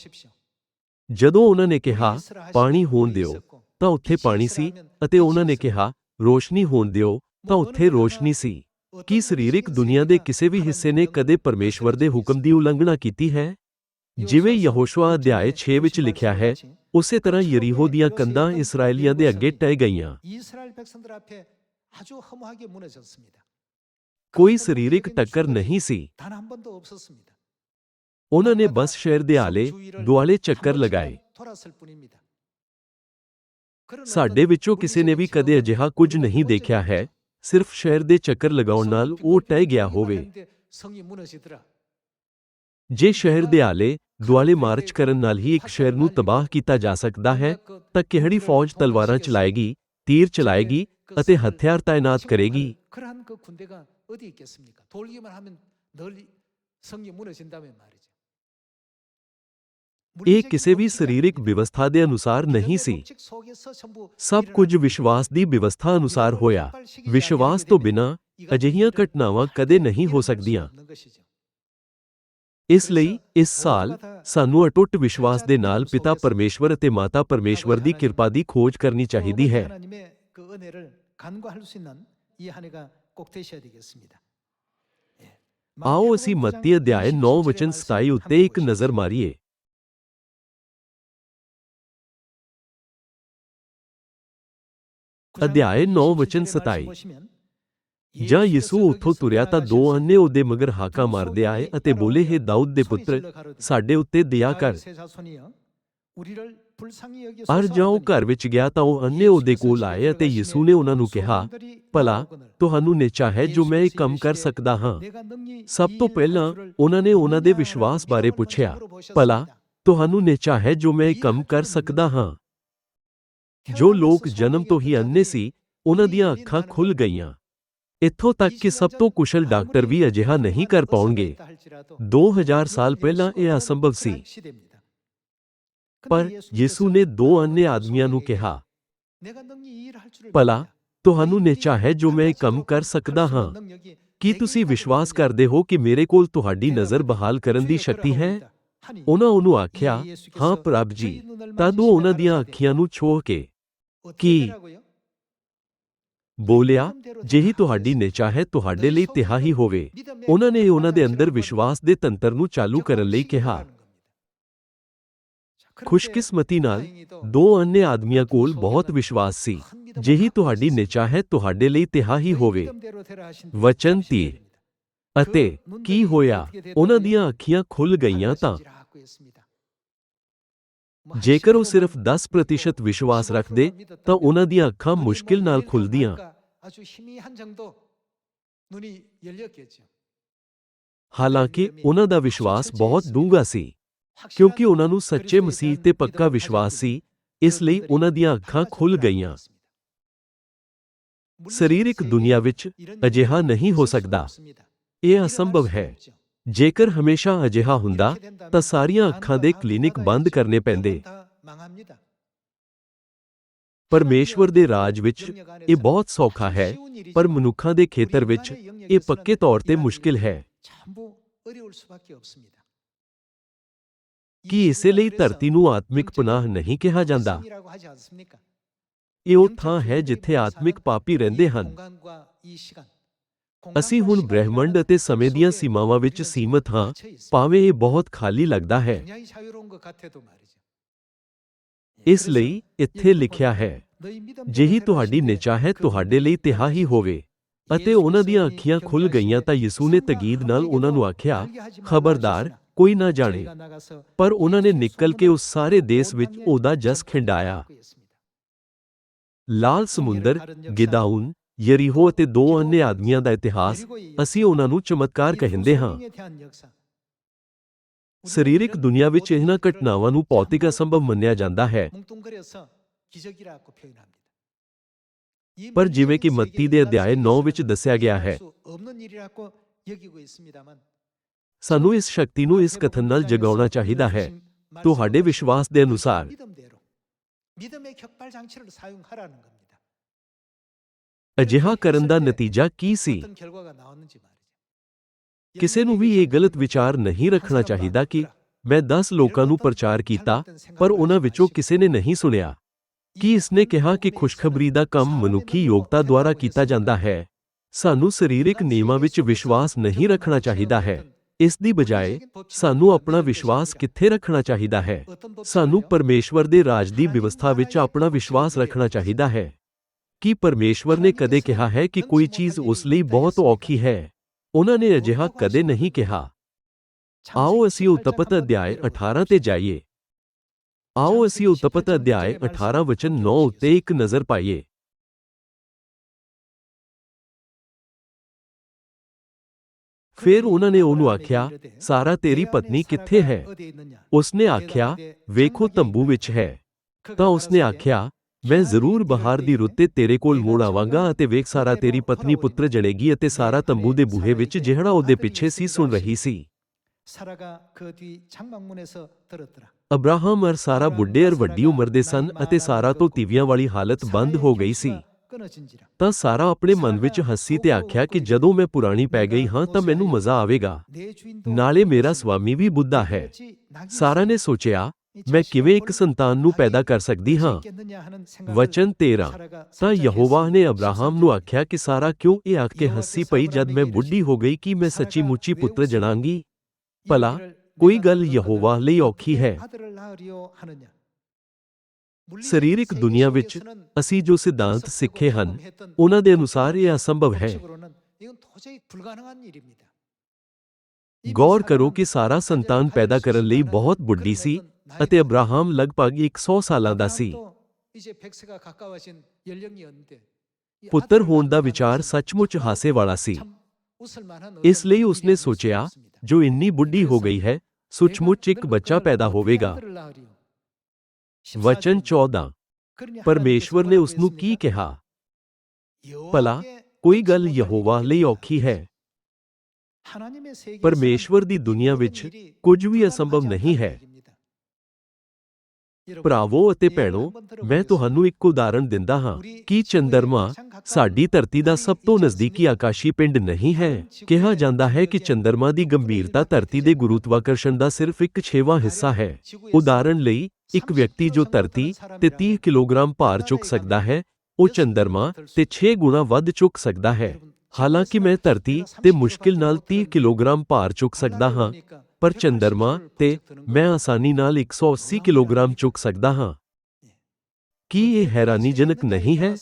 ਜਦੋਂ ਉਹਨਾਂ ਨੇ ਕਿਹਾ, ਪਾਣੀ ਹੋਣ ਦਿਓ, ਤਾਂ ਉੱਥੇ ਪਾਣੀ ਸੀ ਅਤੇ ਉਹਨਾਂ ਨੇ ਕਿਹਾ, ਰੋਸ਼ਨੀ ਹੋਣ ਦਿਓ, ਤਾਂ ਉੱਥੇ ਰੋਸ਼ਨੀ ਸੀ। ਕੀ ਸਰੀਰਕ ਦੁਨੀਆ ਦੇ ਕਿਸੇ ਵੀ ਹਿੱਸੇ ਨੇ ਕਦੇ ਪਰਮੇਸ਼ਵਰ ਦੇ ਹੁਕਮ ਦੀ ਉਲੰਘਣਾ ਕੀਤੀ ਹੈ? ਜਿਵੇਂ ਯਹੋਸ਼ੂਆ ਅਧਿਆਇ 6 ਵਿੱਚ ਲਿਖਿਆ ਹੈ, ਉਸੇ ਤਰ੍ਹਾਂ ਯਰੀਹੋ ਦੀਆਂ ਕੰਧਾਂ ਇਸرائیਲੀਆਂ ਦੇ ਅੱਗੇ ਟਹਿ ਗਈਆਂ। ਕੋਈ ਸਰੀਰਕ ਟੱਕਰ ਨਹੀਂ ਸੀ। ਉਹਨਾਂ ਨੇ ਬਸ ਸ਼ਹਿਰ ਦੇ ਆਲੇ ਦੁਆਲੇ ਚੱਕਰ ਲਗਾਏ। ਸਾਡੇ ਵਿੱਚੋਂ ਕਿਸੇ ਨੇ ਵੀ ਕਦੇ ਅਜਿਹਾ ਕੁਝ ਨਹੀਂ ਦੇਖਿਆ ਹੈ। ਸਿਰਫ ਸ਼ਹਿਰ ਦੇ ਚੱਕਰ ਲਗਾਉਣ ਨਾਲ ਉਹ ਟਹਿ ਗਿਆ ਹੋਵੇ। ਜੇ ਸ਼ਹਿਰ ਦੇ ਆਲੇ ਦੁਆਲੇ ਮਾਰਚ ਕਰਨ ਨਾਲ ਹੀ ਇੱਕ ਸ਼ਹਿਰ ਨੂੰ ਤਬਾਹ ਕੀਤਾ ਜਾ ਸਕਦਾ ਹੈ ਤਾਂ ਕਿਹੜੀ ਫੌਜ ਤਲਵਾਰਾਂ ਚਲਾਏਗੀ? ਤੀਰ ਚਲਾਏਗੀ ਅਤੇ ਹਥਿਆਰ ਤਾਇਨਾਤ ਕਰੇਗੀ 그러한 그 군대가 어디 있겠습니까? 돌기만 하면 널리 성이 무너진다면 말이죠. ਇਹ ਕਿਸੇ ਵੀ ਸਰੀਰਕ ਵਿਵਸਥਾ ਦੇ ਅਨੁਸਾਰ ਨਹੀਂ ਸੀ ਸਭ ਕੁਝ ਵਿਸ਼ਵਾਸ ਦੀ ਵਿਵਸਥਾ ਅਨੁਸਾਰ ਹੋਇਆ ਵਿਸ਼ਵਾਸ ਤੋਂ ਬਿਨਾਂ ਅਜਿਹੀਆਂ ਘਟਨਾਵਾਂ ਕਦੇ ਨਹੀਂ ਹੋ ਸਕਦੀਆਂ ਇਸ ਲਈ ਇਸ ਸਾਲ ਸਾਨੂੰ ਅਟੁੱਟ ਵਿਸ਼ਵਾਸ ਦੇ ਨਾਲ ਪਿਤਾ ਪਰਮੇਸ਼ਵਰ ਅਤੇ ਮਾਤਾ ਪਰਮੇਸ਼ਵਰ ਦੀ ਕਿਰਪਾ ਦੀ ਖੋਜ ਕਰਨੀ ਚਾਹੀਦੀ ਹੈ ਆਓ ਅਸੀਂ ਮੱਤੀ ਅਧਿਆਇ 9 ਵਚਨ 27 ਉੱਤੇ ਇੱਕ ਨਜ਼ਰ ਮਾਰੀਏ ਅਧਿਆਇ 9 ਵਚਨ 27 ਜਾਂ ਯਿਸੂ ਉੱਥੋਂ ਤੁਰਿਆ ਤਾਂ ਦੋ ਅੰਨੇ ਉਹਦੇ ਮਗਰ ਹਾਕਾ ਮਾਰਦੇ ਆਏ ਅਤੇ ਬੋਲੇ ਹੈ ਦਾਊਦ ਦੇ ਪੁੱਤਰ ਸਾਡੇ ਉੱਤੇ ਦਇਆ ਕਰ ਅਰ ਜਾਓ ਘਰ ਵਿੱਚ ਗਿਆ ਤਾਂ ਉਹ ਅੰਨੇ ਉਹਦੇ ਕੋਲ ਆਏ ਅਤੇ ਯਿਸੂ ਨੇ ਉਹਨਾਂ ਨੂੰ ਕਿਹਾ ਭਲਾ ਤੁਹਾਨੂੰ ਨਿਚਾ ਹੈ ਜੋ ਮੈਂ ਇਹ ਕੰਮ ਕਰ ਸਕਦਾ ਹਾਂ ਸਭ ਤੋਂ ਪਹਿਲਾਂ ਉਹਨਾਂ ਨੇ ਉਹਨਾਂ ਦੇ ਵਿਸ਼ਵਾਸ ਬਾਰੇ ਪੁੱਛਿਆ ਭਲਾ ਤੁਹਾਨੂੰ ਨਿਚਾ ਹੈ ਜੋ ਮੈਂ ਇਹ ਕੰਮ ਕਰ ਸਕਦਾ ਹਾਂ ਜੋ ਲੋਕ ਜਨਮ ਤੋਂ ਹੀ ਅੰਨੇ ਸੀ ਉਹਨਾਂ ਦੀਆਂ ਅੱਖਾਂ ਖੁੱਲ ਗਈਆਂ ਇੱਥੋਂ ਤੱਕ ਕਿ ਸਭ ਤੋਂ ਕੁਸ਼ਲ ਡਾਕਟਰ ਵੀ ਅਜਿਹਾ ਨਹੀਂ ਕਰ ਪਾਉਣਗੇ। 2000 ਸਾਲ ਪਹਿਲਾਂ ਇਹ ਅਸੰਭਵ ਸੀ। ਪਰ ਯਿਸੂ ਨੇ ਦੋ ਅੰਨੇ ਆਦਮੀਆਂ ਨੂੰ ਕਿਹਾ, ਭਲਾ, ਤੁਹਾਨੂੰ ਨਿਚਾ ਹੈ ਜੋ ਮੈਂ ਇਹ ਕੰਮ ਕਰ ਸਕਦਾ ਹਾਂ। ਕੀ ਤੁਸੀਂ ਵਿਸ਼ਵਾਸ ਕਰਦੇ ਹੋ ਕਿ ਮੇਰੇ ਕੋਲ ਤੁਹਾਡੀ ਨਜ਼ਰ ਬਹਾਲ ਕਰਨ ਦੀ ਸ਼ਕਤੀ ਹੈ? ਉਹਨਾਂ ਉਹਨੂੰ ਆਖਿਆ, ਹਾਂ ਪ੍ਰਭ ਜੀ। ਤਦ ਉਹ ਉਹਨਾਂ ਦੀਆਂ ਅੱਖੀਆਂ ਨੂੰ ਛੋਹ ਕੇ, ਕੀ ਬੋਲਿਆ ਜਿਹੀ ਤੁਹਾਡੀ ਨਿਚਾ ਹੈ, ਤੁਹਾਡੇ ਲਈ ਤਿਹਾ ਹੀ ਹੋਵੇ। ਉਹਨਾਂ ਨੇ ਉਹਨਾਂ ਦੇ ਅੰਦਰ ਵਿਸ਼ਵਾਸ ਦੇ ਤੰਤਰ ਨੂੰ ਚਾਲੂ ਕਰਨ ਲਈ ਕਿਹਾ। ਖੁਸ਼ਕਿਸਮਤੀ ਨਾਲ ਦੋ ਅੰਨੇ ਆਦਮੀਆਂ ਕੋਲ ਬਹੁਤ ਵਿਸ਼ਵਾਸ ਸੀ। ਜਿਹੀ ਤੁਹਾਡੀ ਨਿਚਾ ਹੈ, ਤੁਹਾਡੇ ਲਈ ਤਿਹਾ ਹੀ ਹੋਵੇ। ਵਚਨ ਤੀਰ ਅਤੇ ਕੀ ਹੋਇਆ? ਉਹਨਾਂ ਦੀਆਂ ਅੱਖੀਆਂ ਖੁੱਲ ਗਈਆਂ ਤਾਂ? ਜੇਕਰ ਉਹ ਸਿਰਫ 10% ਵਿਸ਼ਵਾਸ ਰੱਖਦੇ, ਤਾਂ ਉਹਨਾਂ ਦੀਆਂ ਅੱਖਾਂ ਮੁਸ਼ਕਿਲ ਨਾਲ ਖੁੱਲਦੀਆਂ ਹਾਲਾਂਕਿ ਉਹਨਾਂ ਦਾ ਵਿਸ਼ਵਾਸ ਬਹੁਤ ਡੂੰਘਾ ਸੀ ਕਿਉਂਕਿ ਉਹਨਾਂ ਨੂੰ ਸੱਚੇ ਮਸੀਹ ਤੇ ਪੱਕਾ ਵਿਸ਼ਵਾਸ ਸੀ ਇਸ ਲਈ ਉਹਨਾਂ ਦੀਆਂ ਅੱਖਾਂ ਖੁੱਲ ਗਈਆਂ ਸਰੀਰਕ ਦੁਨੀਆ ਵਿੱਚ ਅਜਿਹਾ ਨਹੀਂ ਹੋ ਸਕਦਾ ਇਹ ਅਸੰਭਵ ਹੈ ਜੇਕਰ ਹਮੇਸ਼ਾ ਅਜਿਹਾ ਹੁੰਦਾ ਤਾਂ ਸਾਰੀਆਂ ਅੱਖਾਂ ਦੇ ਕਲੀਨਿਕ ਬੰਦ ਕਰਨੇ ਪੈਂਦੇ ਪਰਮੇਸ਼ਵਰ ਦੇ ਰਾਜ ਵਿੱਚ ਇਹ ਬਹੁਤ ਸੌਖਾ ਹੈ, ਪਰ ਮਨੁੱਖਾਂ ਦੇ ਖੇਤਰ ਵਿੱਚ ਇਹ ਪੱਕੇ ਤੌਰ ਤੇ ਮੁਸ਼ਕਿਲ ਹੈ। ਕੀ ਇਸੇ ਲਈ ਧਰਤੀ ਨੂੰ ਆਤਮਿਕ ਪਨਾਹ ਨਹੀਂ ਕਿਹਾ ਜਾਂਦਾ? ਇਹ ਉਹ ਥਾਂ ਹੈ ਜਿੱਥੇ ਆਤਮਿਕ ਪਾਪੀ ਰਹਿੰਦੇ ਹਨ। ਅਸੀਂ ਹੁਣ ਬ੍ਰਹਿਮੰਡ ਅਤੇ ਸਮੇਂ ਦੀਆਂ ਸੀਮਾਵਾਂ ਵਿੱਚ ਸੀਮਤ ਹਾਂ, ਭਾਵੇਂ ਇਹ ਬਹੁਤ ਖਾਲੀ ਲੱਗਦਾ ਹੈ। ਇਸ ਲਈ ਇੱਥੇ ਲਿਖਿਆ ਹੈ, ਜਿਹੀ ਤੁਹਾਡੀ ਨਿਚਾ ਹੈ, ਤੁਹਾਡੇ ਲਈ ਤਿਹਾ ਹੀ ਹੋਵੇ। ਅਤੇ ਉਹਨਾਂ ਦੀਆਂ ਅੱਖੀਆਂ ਖੁੱਲ ਗਈਆਂ ਤਾਂ ਯਿਸੂ ਨੇ ਤਗੀਦ ਨਾਲ ਉਹਨਾਂ ਨੂੰ ਆਖਿਆ, ਖਬਰਦਾਰ, ਕੋਈ ਨਾ ਜਾਣੇ। ਪਰ ਉਹਨਾਂ ਨੇ ਨਿਕਲ ਕੇ ਉਸ ਸਾਰੇ ਦੇਸ਼ ਵਿੱਚ ਉਹਦਾ ਜਸ ਖਿੰਡਾਇਆ। ਲਾਲ ਸਮੁੰਦਰ, ਗਿਦਾਉਨ, ਯਰੀਹੋ ਅਤੇ ਦੋ ਅੰਨੇ ਆਦਮੀਆਂ ਦਾ ਇਤਿਹਾਸ ਅਸੀਂ ਉਹਨਾਂ ਨੂੰ ਚਮਤਕਾਰ ਕਹਿੰਦੇ ਹਾਂ। ਸਰੀਰਕ ਦੁਨੀਆ ਵਿੱਚ ਇਹਨਾਂ ਘਟਨਾਵਾਂ ਨੂੰ ਭੌਤਿਕ ਅਸੰਭਵ ਮੰਨਿਆ ਜਾਂਦਾ ਹੈ। ਪਰ ਜਿਵੇਂ ਕਿ ਮੱਤੀ ਦੇ ਅਧਿਆਇ 9 ਵਿੱਚ ਦੱਸਿਆ ਗਿਆ ਹੈ। ਸਾਨੂੰ ਇਸ ਸ਼ਕਤੀ ਨੂੰ ਇਸ ਕਥਨ ਨਾਲ ਜਗਾਉਣਾ ਚਾਹੀਦਾ ਹੈ। ਤੁਹਾਡੇ ਵਿਸ਼ਵਾਸ ਦੇ ਅਨੁਸਾਰ। ਅਜਿਹਾ ਕਰਨ ਦਾ ਨਤੀਜਾ ਕੀ ਸੀ? ਕਿਸੇ ਨੂੰ ਵੀ ਇਹ ਗਲਤ ਵਿਚਾਰ ਨਹੀਂ ਰੱਖਣਾ ਚਾਹੀਦਾ ਕਿ ਮੈਂ 10 ਲੋਕਾਂ ਨੂੰ ਪ੍ਰਚਾਰ ਕੀਤਾ ਪਰ ਉਹਨਾਂ ਵਿੱਚੋਂ ਕਿਸੇ ਨੇ ਨਹੀਂ ਸੁਣਿਆ। ਕੀ ਇਸਨੇ ਕਿਹਾ ਕਿ ਖੁਸ਼ਖਬਰੀ ਦਾ ਕੰਮ ਮਨੁੱਖੀ ਯੋਗਤਾ ਦੁਆਰਾ ਕੀਤਾ ਜਾਂਦਾ ਹੈ। ਸਾਨੂੰ ਸਰੀਰਕ ਨਿਯਮਾਂ ਵਿੱਚ ਵਿਸ਼ਵਾਸ ਨਹੀਂ ਰੱਖਣਾ ਚਾਹੀਦਾ ਹੈ। ਇਸ ਦੀ ਬਜਾਏ ਸਾਨੂੰ ਆਪਣਾ ਵਿਸ਼ਵਾਸ ਕਿੱਥੇ ਰੱਖਣਾ ਚਾਹੀਦਾ ਹੈ? ਸਾਨੂੰ ਪਰਮੇਸ਼ਵਰ ਦੇ ਰਾਜ ਦੀ ਵਿਵਸਥਾ ਵਿੱਚ ਆਪਣਾ ਵਿਸ਼ਵਾਸ ਰੱਖਣਾ ਚਾਹੀਦਾ ਹੈ। ਕੀ ਪਰਮੇਸ਼ਵਰ ਨੇ ਕਦੇ ਕਿਹਾ ਹੈ ਕਿ ਕੋਈ ਚੀਜ਼ ਉਸ ਲਈ ਬਹੁਤ ਔਖੀ ਹੈ? ਉਹਨਾਂ ਨੇ ਅਜਿਹਾ ਕਦੇ ਨਹੀਂ ਕਿਹਾ ਆਓ ਅਸੀਂ ਉਤਪਤ ਅਧਿਆਇ 18 ਤੇ ਜਾਈਏ ਆਓ ਅਸੀਂ ਉਤਪਤ ਅਧਿਆਇ 18 ਵਚਨ 9 ਉੱਤੇ ਇੱਕ ਨਜ਼ਰ ਪਾਈਏ ਫਿਰ ਉਹਨਾਂ ਨੇ ਉਹਨੂੰ ਆਖਿਆ ਸਾਰਾ ਤੇਰੀ ਪਤਨੀ ਕਿੱਥੇ ਹੈ ਉਸਨੇ ਆਖਿਆ ਵੇਖੋ ਤੰਬੂ ਵਿੱਚ ਹੈ ਤਾਂ ਉਸਨੇ ਆਖਿਆ ਮੈਂ ਜ਼ਰੂਰ ਬਹਾਰ ਦੀ ਰੁੱਤ ਤੇ ਤੇਰੇ ਕੋਲ ਮੁੜ ਆਵਾਂਗਾ ਅਤੇ ਵੇਖ ਸਾਰਾ ਤੇਰੀ ਪਤਨੀ ਪੁੱਤਰ ਜਣੇਗੀ ਅਤੇ ਸਾਰਾ ਤੰਬੂ ਦੇ ਬੂਹੇ ਵਿੱਚ ਜਿਹੜਾ ਉਹਦੇ ਪਿੱਛੇ ਸੀ ਸੁਣ ਰਹੀ ਸੀ। ਅਬਰਾਹਮ ਅਰ ਸਾਰਾ ਬੁੱਢੇ ਅਰ ਵੱਡੀ ਉਮਰ ਦੇ ਸਨ ਅਤੇ ਸਾਰਾ ਤੋਂ ਤੀਵੀਆਂ ਵਾਲੀ ਹਾਲਤ ਬੰਦ ਹੋ ਗਈ ਸੀ। ਤਾਂ ਸਾਰਾ ਆਪਣੇ ਮਨ ਵਿੱਚ ਹੱਸੀ ਤੇ ਆਖਿਆ ਕਿ ਜਦੋਂ ਮੈਂ ਪੁਰਾਣੀ ਪੈ ਗਈ ਹਾਂ ਤਾਂ ਮੈਨੂੰ ਮਜ਼ਾ ਆਵੇਗਾ। ਨਾਲੇ ਮੇਰਾ ਸਵਾਮੀ ਵੀ ਬੁੱਧਾ ਹੈ। ਸਾਰਾ ਨੇ ਸੋਚਿਆ ਮੈਂ ਕਿਵੇਂ ਇੱਕ ਸੰਤਾਨ ਨੂੰ ਪੈਦਾ ਕਰ ਸਕਦੀ ਹਾਂ? ਵਚਨ 13 ਤਾਂ ਯਹੋਵਾ ਨੇ ਅਬਰਾਹਮ ਨੂੰ ਆਖਿਆ ਕਿ ਸਾਰਾ ਕਿਉਂ ਇਹ ਆਖ ਕੇ ਹੱਸੀ ਪਈ ਜਦ ਮੈਂ ਬੁੱਢੀ ਹੋ ਗਈ ਕਿ ਮੈਂ ਸੱਚੀ ਮੁੱਚੀ ਪੁੱਤਰ ਜਣਾਂਗੀ? ਭਲਾ, ਕੋਈ ਗੱਲ ਯਹੋਵਾਹ ਲਈ ਔਖੀ ਹੈ। ਸਰੀਰਕ ਦੁਨੀਆ ਵਿੱਚ ਅਸੀਂ ਜੋ ਸਿਧਾਂਤ ਸਿੱਖੇ ਹਨ, ਉਹਨਾਂ ਦੇ ਅਨੁਸਾਰ ਇਹ ਅਸੰਭਵ ਹੈ। ਗੌਰ ਕਰੋ ਕਿ ਸਾਰਾ ਸੰਤਾਨ ਪੈਦਾ ਕਰਨ ਲਈ ਬਹੁਤ ਬੁੱਢੀ ਸੀ। ਅਤੇ ਅਬਰਾਹਮ ਲਗਭਗ 100 ਸਾਲਾਂ ਦਾ ਸੀ ਪੁੱਤਰ ਹੋਣ ਦਾ ਵਿਚਾਰ ਸੱਚਮੁੱਚ ਹਾਸੇ ਵਾਲਾ ਸੀ ਇਸ ਲਈ ਉਸਨੇ ਸੋਚਿਆ ਜੋ ਇੰਨੀ ਬੁੱਢੀ ਹੋ ਗਈ ਹੈ ਸੱਚਮੁੱਚ ਇੱਕ ਬੱਚਾ ਪੈਦਾ ਹੋਵੇਗਾ ਵਚਨ 14 ਪਰਮੇਸ਼ਵਰ ਨੇ ਉਸ ਨੂੰ ਕੀ ਕਿਹਾ ਭਲਾ ਕੋਈ ਗੱਲ ਯਹੋਵਾ ਲਈ ਔਖੀ ਹੈ ਪਰਮੇਸ਼ਵਰ ਦੀ ਦੁਨੀਆ ਵਿੱਚ ਕੁਝ ਵੀ ਅਸੰਭਵ ਨਹੀਂ ਹੈ ਭਰਾਵੋ ਅਤੇ ਭੈਣੋ, ਮੈਂ ਤੁਹਾਨੂੰ ਇੱਕ ਉਦਾਹਰਣ ਦਿੰਦਾ ਹਾਂ। ਕਿ ਚੰਦਰਮਾ ਸਾਡੀ ਧਰਤੀ ਦਾ ਸਭ ਤੋਂ ਨਜ਼ਦੀਕੀ ਆਕਾਸ਼ੀ ਪਿੰਡ ਨਹੀਂ ਹੈ? ਕਿਹਾ ਜਾਂਦਾ ਹੈ ਕਿ ਚੰਦਰਮਾ ਦੀ ਗੰਭੀਰਤਾ ਧਰਤੀ ਦੇ ਗੁਰੂਤਵਾਕਰਸ਼ਣ ਦਾ ਸਿਰਫ ਇੱਕ ਛੇਵਾਂ ਹਿੱਸਾ ਹੈ। ਉਦਾਹਰਣ ਲਈ, ਇੱਕ ਵਿਅਕਤੀ ਜੋ ਧਰਤੀ ਤੇ 30 ਕਿਲੋਗ੍ਰਾਮ ਭਾਰ ਚੁੱਕ ਸਕਦਾ ਹੈ, ਉਹ ਚੰਦਰਮਾ ਤੇ 6 ਗੁਣਾ ਵੱਧ ਚੁੱਕ ਸਕਦਾ ਹੈ। ਹਾਲਾਂਕਿ ਮੈਂ ਧਰਤੀ ਤੇ ਮੁਸ਼ਕਿਲ ਨਾਲ 30 ਕਿਲੋਗ੍ਰਾਮ ਭਾਰ ਚੁੱਕ ਸਕਦਾ ਹਾਂ। ਪਰ ਚੰਦਰਮਾ ਤੇ ਮੈਂ ਆਸਾਨੀ ਨਾਲ 180 ਕਿਲੋਗ੍ਰਾਮ ਚੁੱਕ ਸਕਦਾ ਹਾਂ। ਕੀ ਇਹ ਹੈਰਾਨੀਜਨਕ ਨਹੀਂ ਹੈ?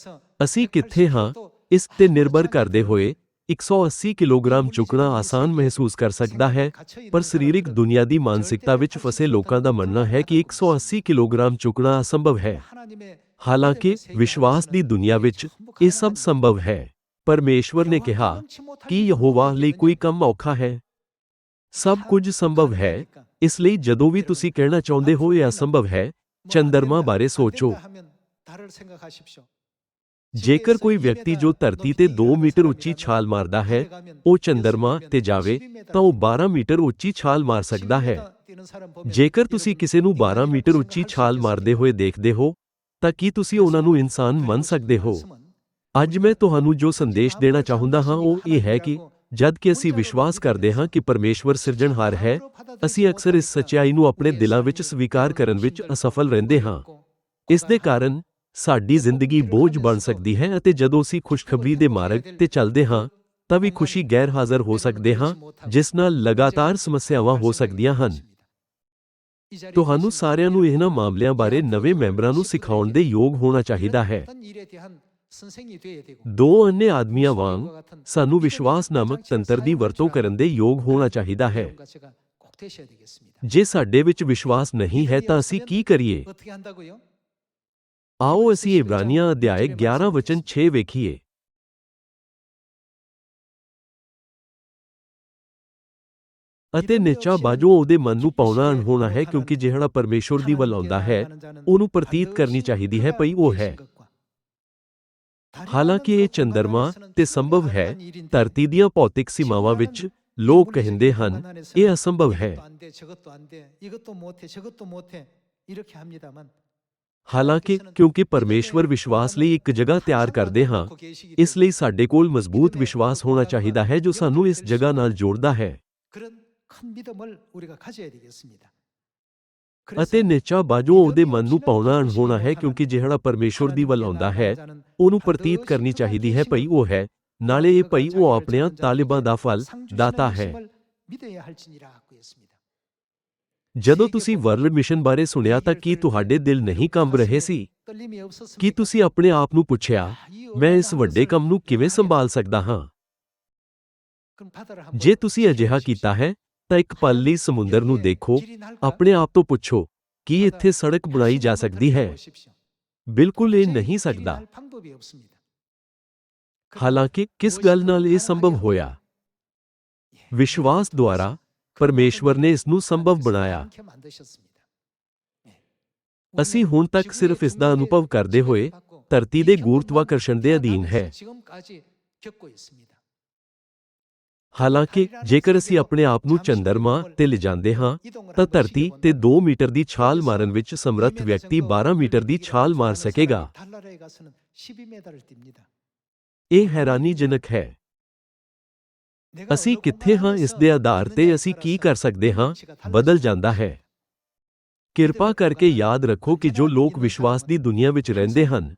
ਅਸੀਂ ਕਿੱਥੇ ਹਾਂ? ਇਸ ਤੇ ਨਿਰਭਰ ਕਰਦੇ ਹੋਏ 180 ਕਿਲੋਗ੍ਰਾਮ ਚੁੱਕਣਾ ਆਸਾਨ ਮਹਿਸੂਸ ਕਰ ਸਕਦਾ ਹੈ, ਪਰ ਸਰੀਰਕ ਦੁਨੀਆ ਦੀ ਮਾਨਸਿਕਤਾ ਵਿੱਚ ਫਸੇ ਲੋਕਾਂ ਦਾ ਮੰਨਣਾ ਹੈ ਕਿ 180 ਕਿਲੋਗ੍ਰਾਮ ਚੁੱਕਣਾ ਅਸੰਭਵ ਹੈ। ਹਾਲਾਂਕਿ, ਵਿਸ਼ਵਾਸ ਦੀ ਦੁਨੀਆ ਵਿੱਚ ਇਹ ਸਭ ਸੰਭਵ ਹੈ। ਪਰਮੇਸ਼ਵਰ ਨੇ ਕਿਹਾ ਕਿ ਯਹੋਵਾ ਲਈ ਕੋਈ ਕੰਮ ਔਖਾ ਹੈ। ਸਭ ਕੁਝ ਸੰਭਵ ਹੈ ਇਸ ਲਈ ਜਦੋਂ ਵੀ ਤੁਸੀਂ ਕਹਿਣਾ ਚਾਹੁੰਦੇ ਹੋ ਇਹ ਅਸੰਭਵ ਹੈ ਚੰਦਰਮਾ ਬਾਰੇ ਸੋਚੋ। ਜੇਕਰ ਕੋਈ ਵਿਅਕਤੀ ਜੋ ਧਰਤੀ ਤੇ 2 ਮੀਟਰ ਉੱਚੀ ਛਾਲ ਮਾਰਦਾ ਹੈ ਉਹ ਚੰਦਰਮਾ ਤੇ ਜਾਵੇ ਤਾਂ ਉਹ 12 ਮੀਟਰ ਉੱਚੀ ਛਾਲ ਮਾਰ ਸਕਦਾ ਹੈ। ਜੇਕਰ ਤੁਸੀਂ ਕਿਸੇ ਨੂੰ 12 ਮੀਟਰ ਉੱਚੀ ਛਾਲ ਮਾਰਦੇ ਹੋਏ ਦੇਖਦੇ ਹੋ ਤਾਂ ਕੀ ਤੁਸੀਂ ਉਹਨਾਂ ਨੂੰ ਇਨਸਾਨ ਮੰਨ ਸਕਦੇ ਹੋ? ਅੱਜ ਮੈਂ ਤੁਹਾਨੂੰ ਜੋ ਸੰਦੇਸ਼ ਦੇਣਾ ਚਾਹੁੰਦਾ ਹਾਂ ਉਹ ਇਹ ਹੈ ਕਿ ਜਦ ਕਿ ਅਸੀਂ ਵਿਸ਼ਵਾਸ ਕਰਦੇ ਹਾਂ ਕਿ ਪਰਮੇਸ਼ਵਰ ਸਿਰਜਣਹਾਰ ਹੈ ਅਸੀਂ ਅਕਸਰ ਇਸ ਸੱਚਾਈ ਨੂੰ ਆਪਣੇ ਦਿਲਾਂ ਵਿੱਚ ਸਵੀਕਾਰ ਕਰਨ ਵਿੱਚ ਅਸਫਲ ਰਹਿੰਦੇ ਹਾਂ। ਇਸ ਦੇ ਕਾਰਨ ਸਾਡੀ ਜ਼ਿੰਦਗੀ ਬੋਝ ਬਣ ਸਕਦੀ ਹੈ ਅਤੇ ਜਦੋਂ ਅਸੀਂ ਖੁਸ਼ਖਬਰੀ ਦੇ ਮਾਰਗ ਤੇ ਚੱਲਦੇ ਹਾਂ ਤਾਂ ਵੀ ਖੁਸ਼ੀ ਗੈਰ ਹਾਜ਼ਰ ਹੋ ਸਕਦੇ ਹਾਂ ਜਿਸ ਨਾਲ ਲਗਾਤਾਰ ਸਮੱਸਿਆਵਾਂ ਹੋ ਸਕਦੀਆਂ ਹਨ। ਤੁਹਾਨੂੰ ਸਾਰਿਆਂ ਨੂੰ ਇਹਨਾਂ ਮਾਮਲਿਆਂ ਬਾਰੇ ਨਵੇਂ ਮੈਂਬਰਾਂ ਨੂੰ ਸਿਖਾਉਣ ਦੇ ਯੋਗ ਹੋਣਾ ਚਾਹੀਦਾ ਹੈ। ਦੋ ਅੰਨੇ ਆਦਮੀਆਂ ਵਾਂਗ ਸਾਨੂੰ ਵਿਸ਼ਵਾਸ ਨਾਮਕ ਤੰਤਰ ਦੀ ਵਰਤੋਂ ਕਰਨ ਦੇ ਯੋਗ ਹੋਣਾ ਚਾਹੀਦਾ ਹੈ। ਜੇ ਸਾਡੇ ਵਿੱਚ ਵਿਸ਼ਵਾਸ ਨਹੀਂ ਹੈ ਤਾਂ ਅਸੀਂ ਕੀ ਕਰੀਏ? ਆਓ ਅਸੀਂ ਇਬਰਾਨੀਆਂ ਅਧਿਆਇ 11 ਵਚਨ 6 ਵੇਖੀਏ। ਅਤੇ ਨਿਚਾ ਬਾਜੋ ਉਹਦੇ ਮਨ ਨੂੰ ਪਾਉਣਾ ਅਣਹੋਣਾ ਹੈ ਕਿਉਂਕਿ ਜਿਹੜਾ ਪਰਮੇਸ਼ਵਰ ਦੀ ਵੱਲ ਆਉਂਦਾ ਹੈ ਉਹਨੂੰ ਪ੍ਰਤੀਤ ਕਰਨੀ ਚਾਹੀਦੀ ਹੈ ਭਈ ਉਹ ਹੈ। ਹਾਲਾਂਕਿ ਇਹ ਚੰਦਰਮਾ ਤੇ ਸੰਭਵ ਹੈ ਧਰਤੀ ਦੀਆਂ ਭੌਤਿਕ ਸੀਮਾਵਾਂ ਵਿੱਚ ਲੋਕ ਕਹਿੰਦੇ ਹਨ ਇਹ ਅਸੰਭਵ ਹੈ। ਹਾਲਾਂਕਿ ਕਿਉਂਕਿ ਪਰਮੇਸ਼ਵਰ ਵਿਸ਼ਵਾਸ ਲਈ ਇੱਕ ਜਗ੍ਹਾ ਤਿਆਰ ਕਰਦੇ ਹਾਂ ਇਸ ਲਈ ਸਾਡੇ ਕੋਲ ਮਜ਼ਬੂਤ ਵਿਸ਼ਵਾਸ ਹੋਣਾ ਚਾਹੀਦਾ ਹੈ ਜੋ ਸਾਨੂੰ ਇਸ ਜਗ੍ਹਾ ਨਾਲ ਜੋੜਦਾ ਹੈ। ਅਤੇ ਨਿਚਾ ਬਾਜੋ ਉਹਦੇ ਮਨ ਨੂੰ ਪਾਉਣਾ ਅਣਹੋਣਾ ਹੈ ਕਿਉਂਕਿ ਜਿਹੜਾ ਪਰਮੇਸ਼ਵਰ ਦੀ ਵੱਲ ਆਉਂਦਾ ਹੈ ਉਹਨੂੰ ਪ੍ਰਤੀਤ ਕਰਨੀ ਚਾਹੀਦੀ ਹੈ ਭਈ ਉਹ ਹੈ ਨਾਲੇ ਇਹ ਭਈ ਉਹ ਆਪਣਿਆਂ ਤਾਲਿਬਾਂ ਦਾ ਫਲ ਦਾਤਾ ਹੈ। ਜਦੋਂ ਤੁਸੀਂ ਵਰਲਡ ਮਿਸ਼ਨ ਬਾਰੇ ਸੁਣਿਆ ਤਾਂ ਕੀ ਤੁਹਾਡੇ ਦਿਲ ਨਹੀਂ ਕੰਬ ਰਹੇ ਸੀ? ਕੀ ਤੁਸੀਂ ਆਪਣੇ ਆਪ ਨੂੰ ਪੁੱਛਿਆ ਮੈਂ ਇਸ ਵੱਡੇ ਕੰਮ ਨੂੰ ਕਿਵੇਂ ਸੰਭਾਲ ਸਕਦਾ ਹਾਂ? ਜੇ ਤੁਸੀਂ ਅਜਿਹਾ ਕੀਤਾ ਹੈ ਤਾਂ ਇੱਕ ਪਲ ਲਈ ਸਮੁੰਦਰ ਨੂੰ ਦੇਖੋ, ਆਪਣੇ ਆਪ ਤੋਂ ਪੁੱਛੋ, ਕੀ ਇੱਥੇ ਸੜਕ ਬਣਾਈ ਜਾ ਸਕਦੀ ਹੈ? ਬਿਲਕੁਲ ਇਹ ਨਹੀਂ ਸਕਦਾ। ਹਾਲਾਂਕਿ, ਕਿਸ ਗੱਲ ਨਾਲ ਇਹ ਸੰਭਵ ਹੋਇਆ? ਵਿਸ਼ਵਾਸ ਦੁਆਰਾ ਪਰਮੇਸ਼ਵਰ ਨੇ ਇਸ ਨੂੰ ਸੰਭਵ ਬਣਾਇਆ। ਅਸੀਂ ਹੁਣ ਤੱਕ ਸਿਰਫ ਇਸ ਦਾ ਅਨੁਭਵ ਕਰਦੇ ਹੋਏ ਧਰਤੀ ਦੇ ਗੁਰਤਵਾਕਰਸ਼ਣ ਦੇ ਅਧੀਨ ਹੈ। ਹਾਲਾਂਕਿ, ਜੇਕਰ ਅਸੀਂ ਆਪਣੇ ਆਪ ਨੂੰ ਚੰਦਰਮਾ ਤੇ ਲਿਜਾਂਦੇ ਹਾਂ, ਤਾਂ ਧਰਤੀ ਤੇ 2 ਮੀਟਰ ਦੀ ਛਾਲ ਮਾਰਨ ਵਿੱਚ ਸਮਰੱਥ ਵਿਅਕਤੀ 12 ਮੀਟਰ ਦੀ ਛਾਲ ਮਾਰ ਸਕੇਗਾ। ਇਹ ਹੈਰਾਨੀਜਨਕ ਹੈ। ਅਸੀਂ ਕਿੱਥੇ ਹਾਂ? ਇਸ ਦੇ ਆਧਾਰ ਤੇ ਅਸੀਂ ਕੀ ਕਰ ਸਕਦੇ ਹਾਂ? ਬਦਲ ਜਾਂਦਾ ਹੈ। ਕਿਰਪਾ ਕਰਕੇ ਯਾਦ ਰੱਖੋ ਕਿ ਜੋ ਲੋਕ ਵਿਸ਼ਵਾਸ ਦੀ ਦੁਨੀਆ ਵਿੱਚ ਰਹਿੰਦੇ ਹਨ,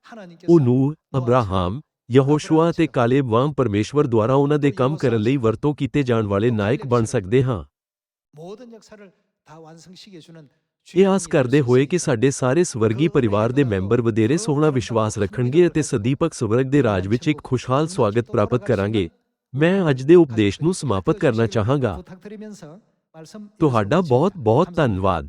ਉਹ ਨੂਹ, ਅਬਰਾਹਮ ਯਹੋਸ਼ੂਆ ਅਤੇ ਕਾਲੇਬ ਵਾਂਗ ਪਰਮੇਸ਼ਵਰ ਦੁਆਰਾ ਉਹਨਾਂ ਦੇ ਕੰਮ ਕਰਨ ਲਈ ਵਰਤੋਂ ਕੀਤੇ ਜਾਣ ਵਾਲੇ ਨਾਇਕ ਬਣ ਸਕਦੇ ਹਾਂ। ਇਹ ਆਸ ਕਰਦੇ ਹੋਏ ਕਿ ਸਾਡੇ ਸਾਰੇ ਸਵਰਗੀ ਪਰਿਵਾਰ ਦੇ ਮੈਂਬਰ ਵਧੇਰੇ ਸੋਹਣਾ ਵਿਸ਼ਵਾਸ ਰੱਖਣਗੇ ਅਤੇ ਸਦੀਪਕ ਸਵਰਗ ਦੇ ਰਾਜ ਵਿੱਚ ਇੱਕ ਖੁਸ਼ਹਾਲ ਸਵਾਗਤ ਪ੍ਰਾਪਤ ਕਰਾਂਗੇ। ਮੈਂ ਅੱਜ ਦੇ ਉਪਦੇਸ਼ ਨੂੰ ਸਮਾਪਤ ਕਰਨਾ ਚਾਹਾਂਗਾ। ਤੁਹਾਡਾ ਬਹੁਤ ਬਹੁਤ ਧੰਨਵਾਦ।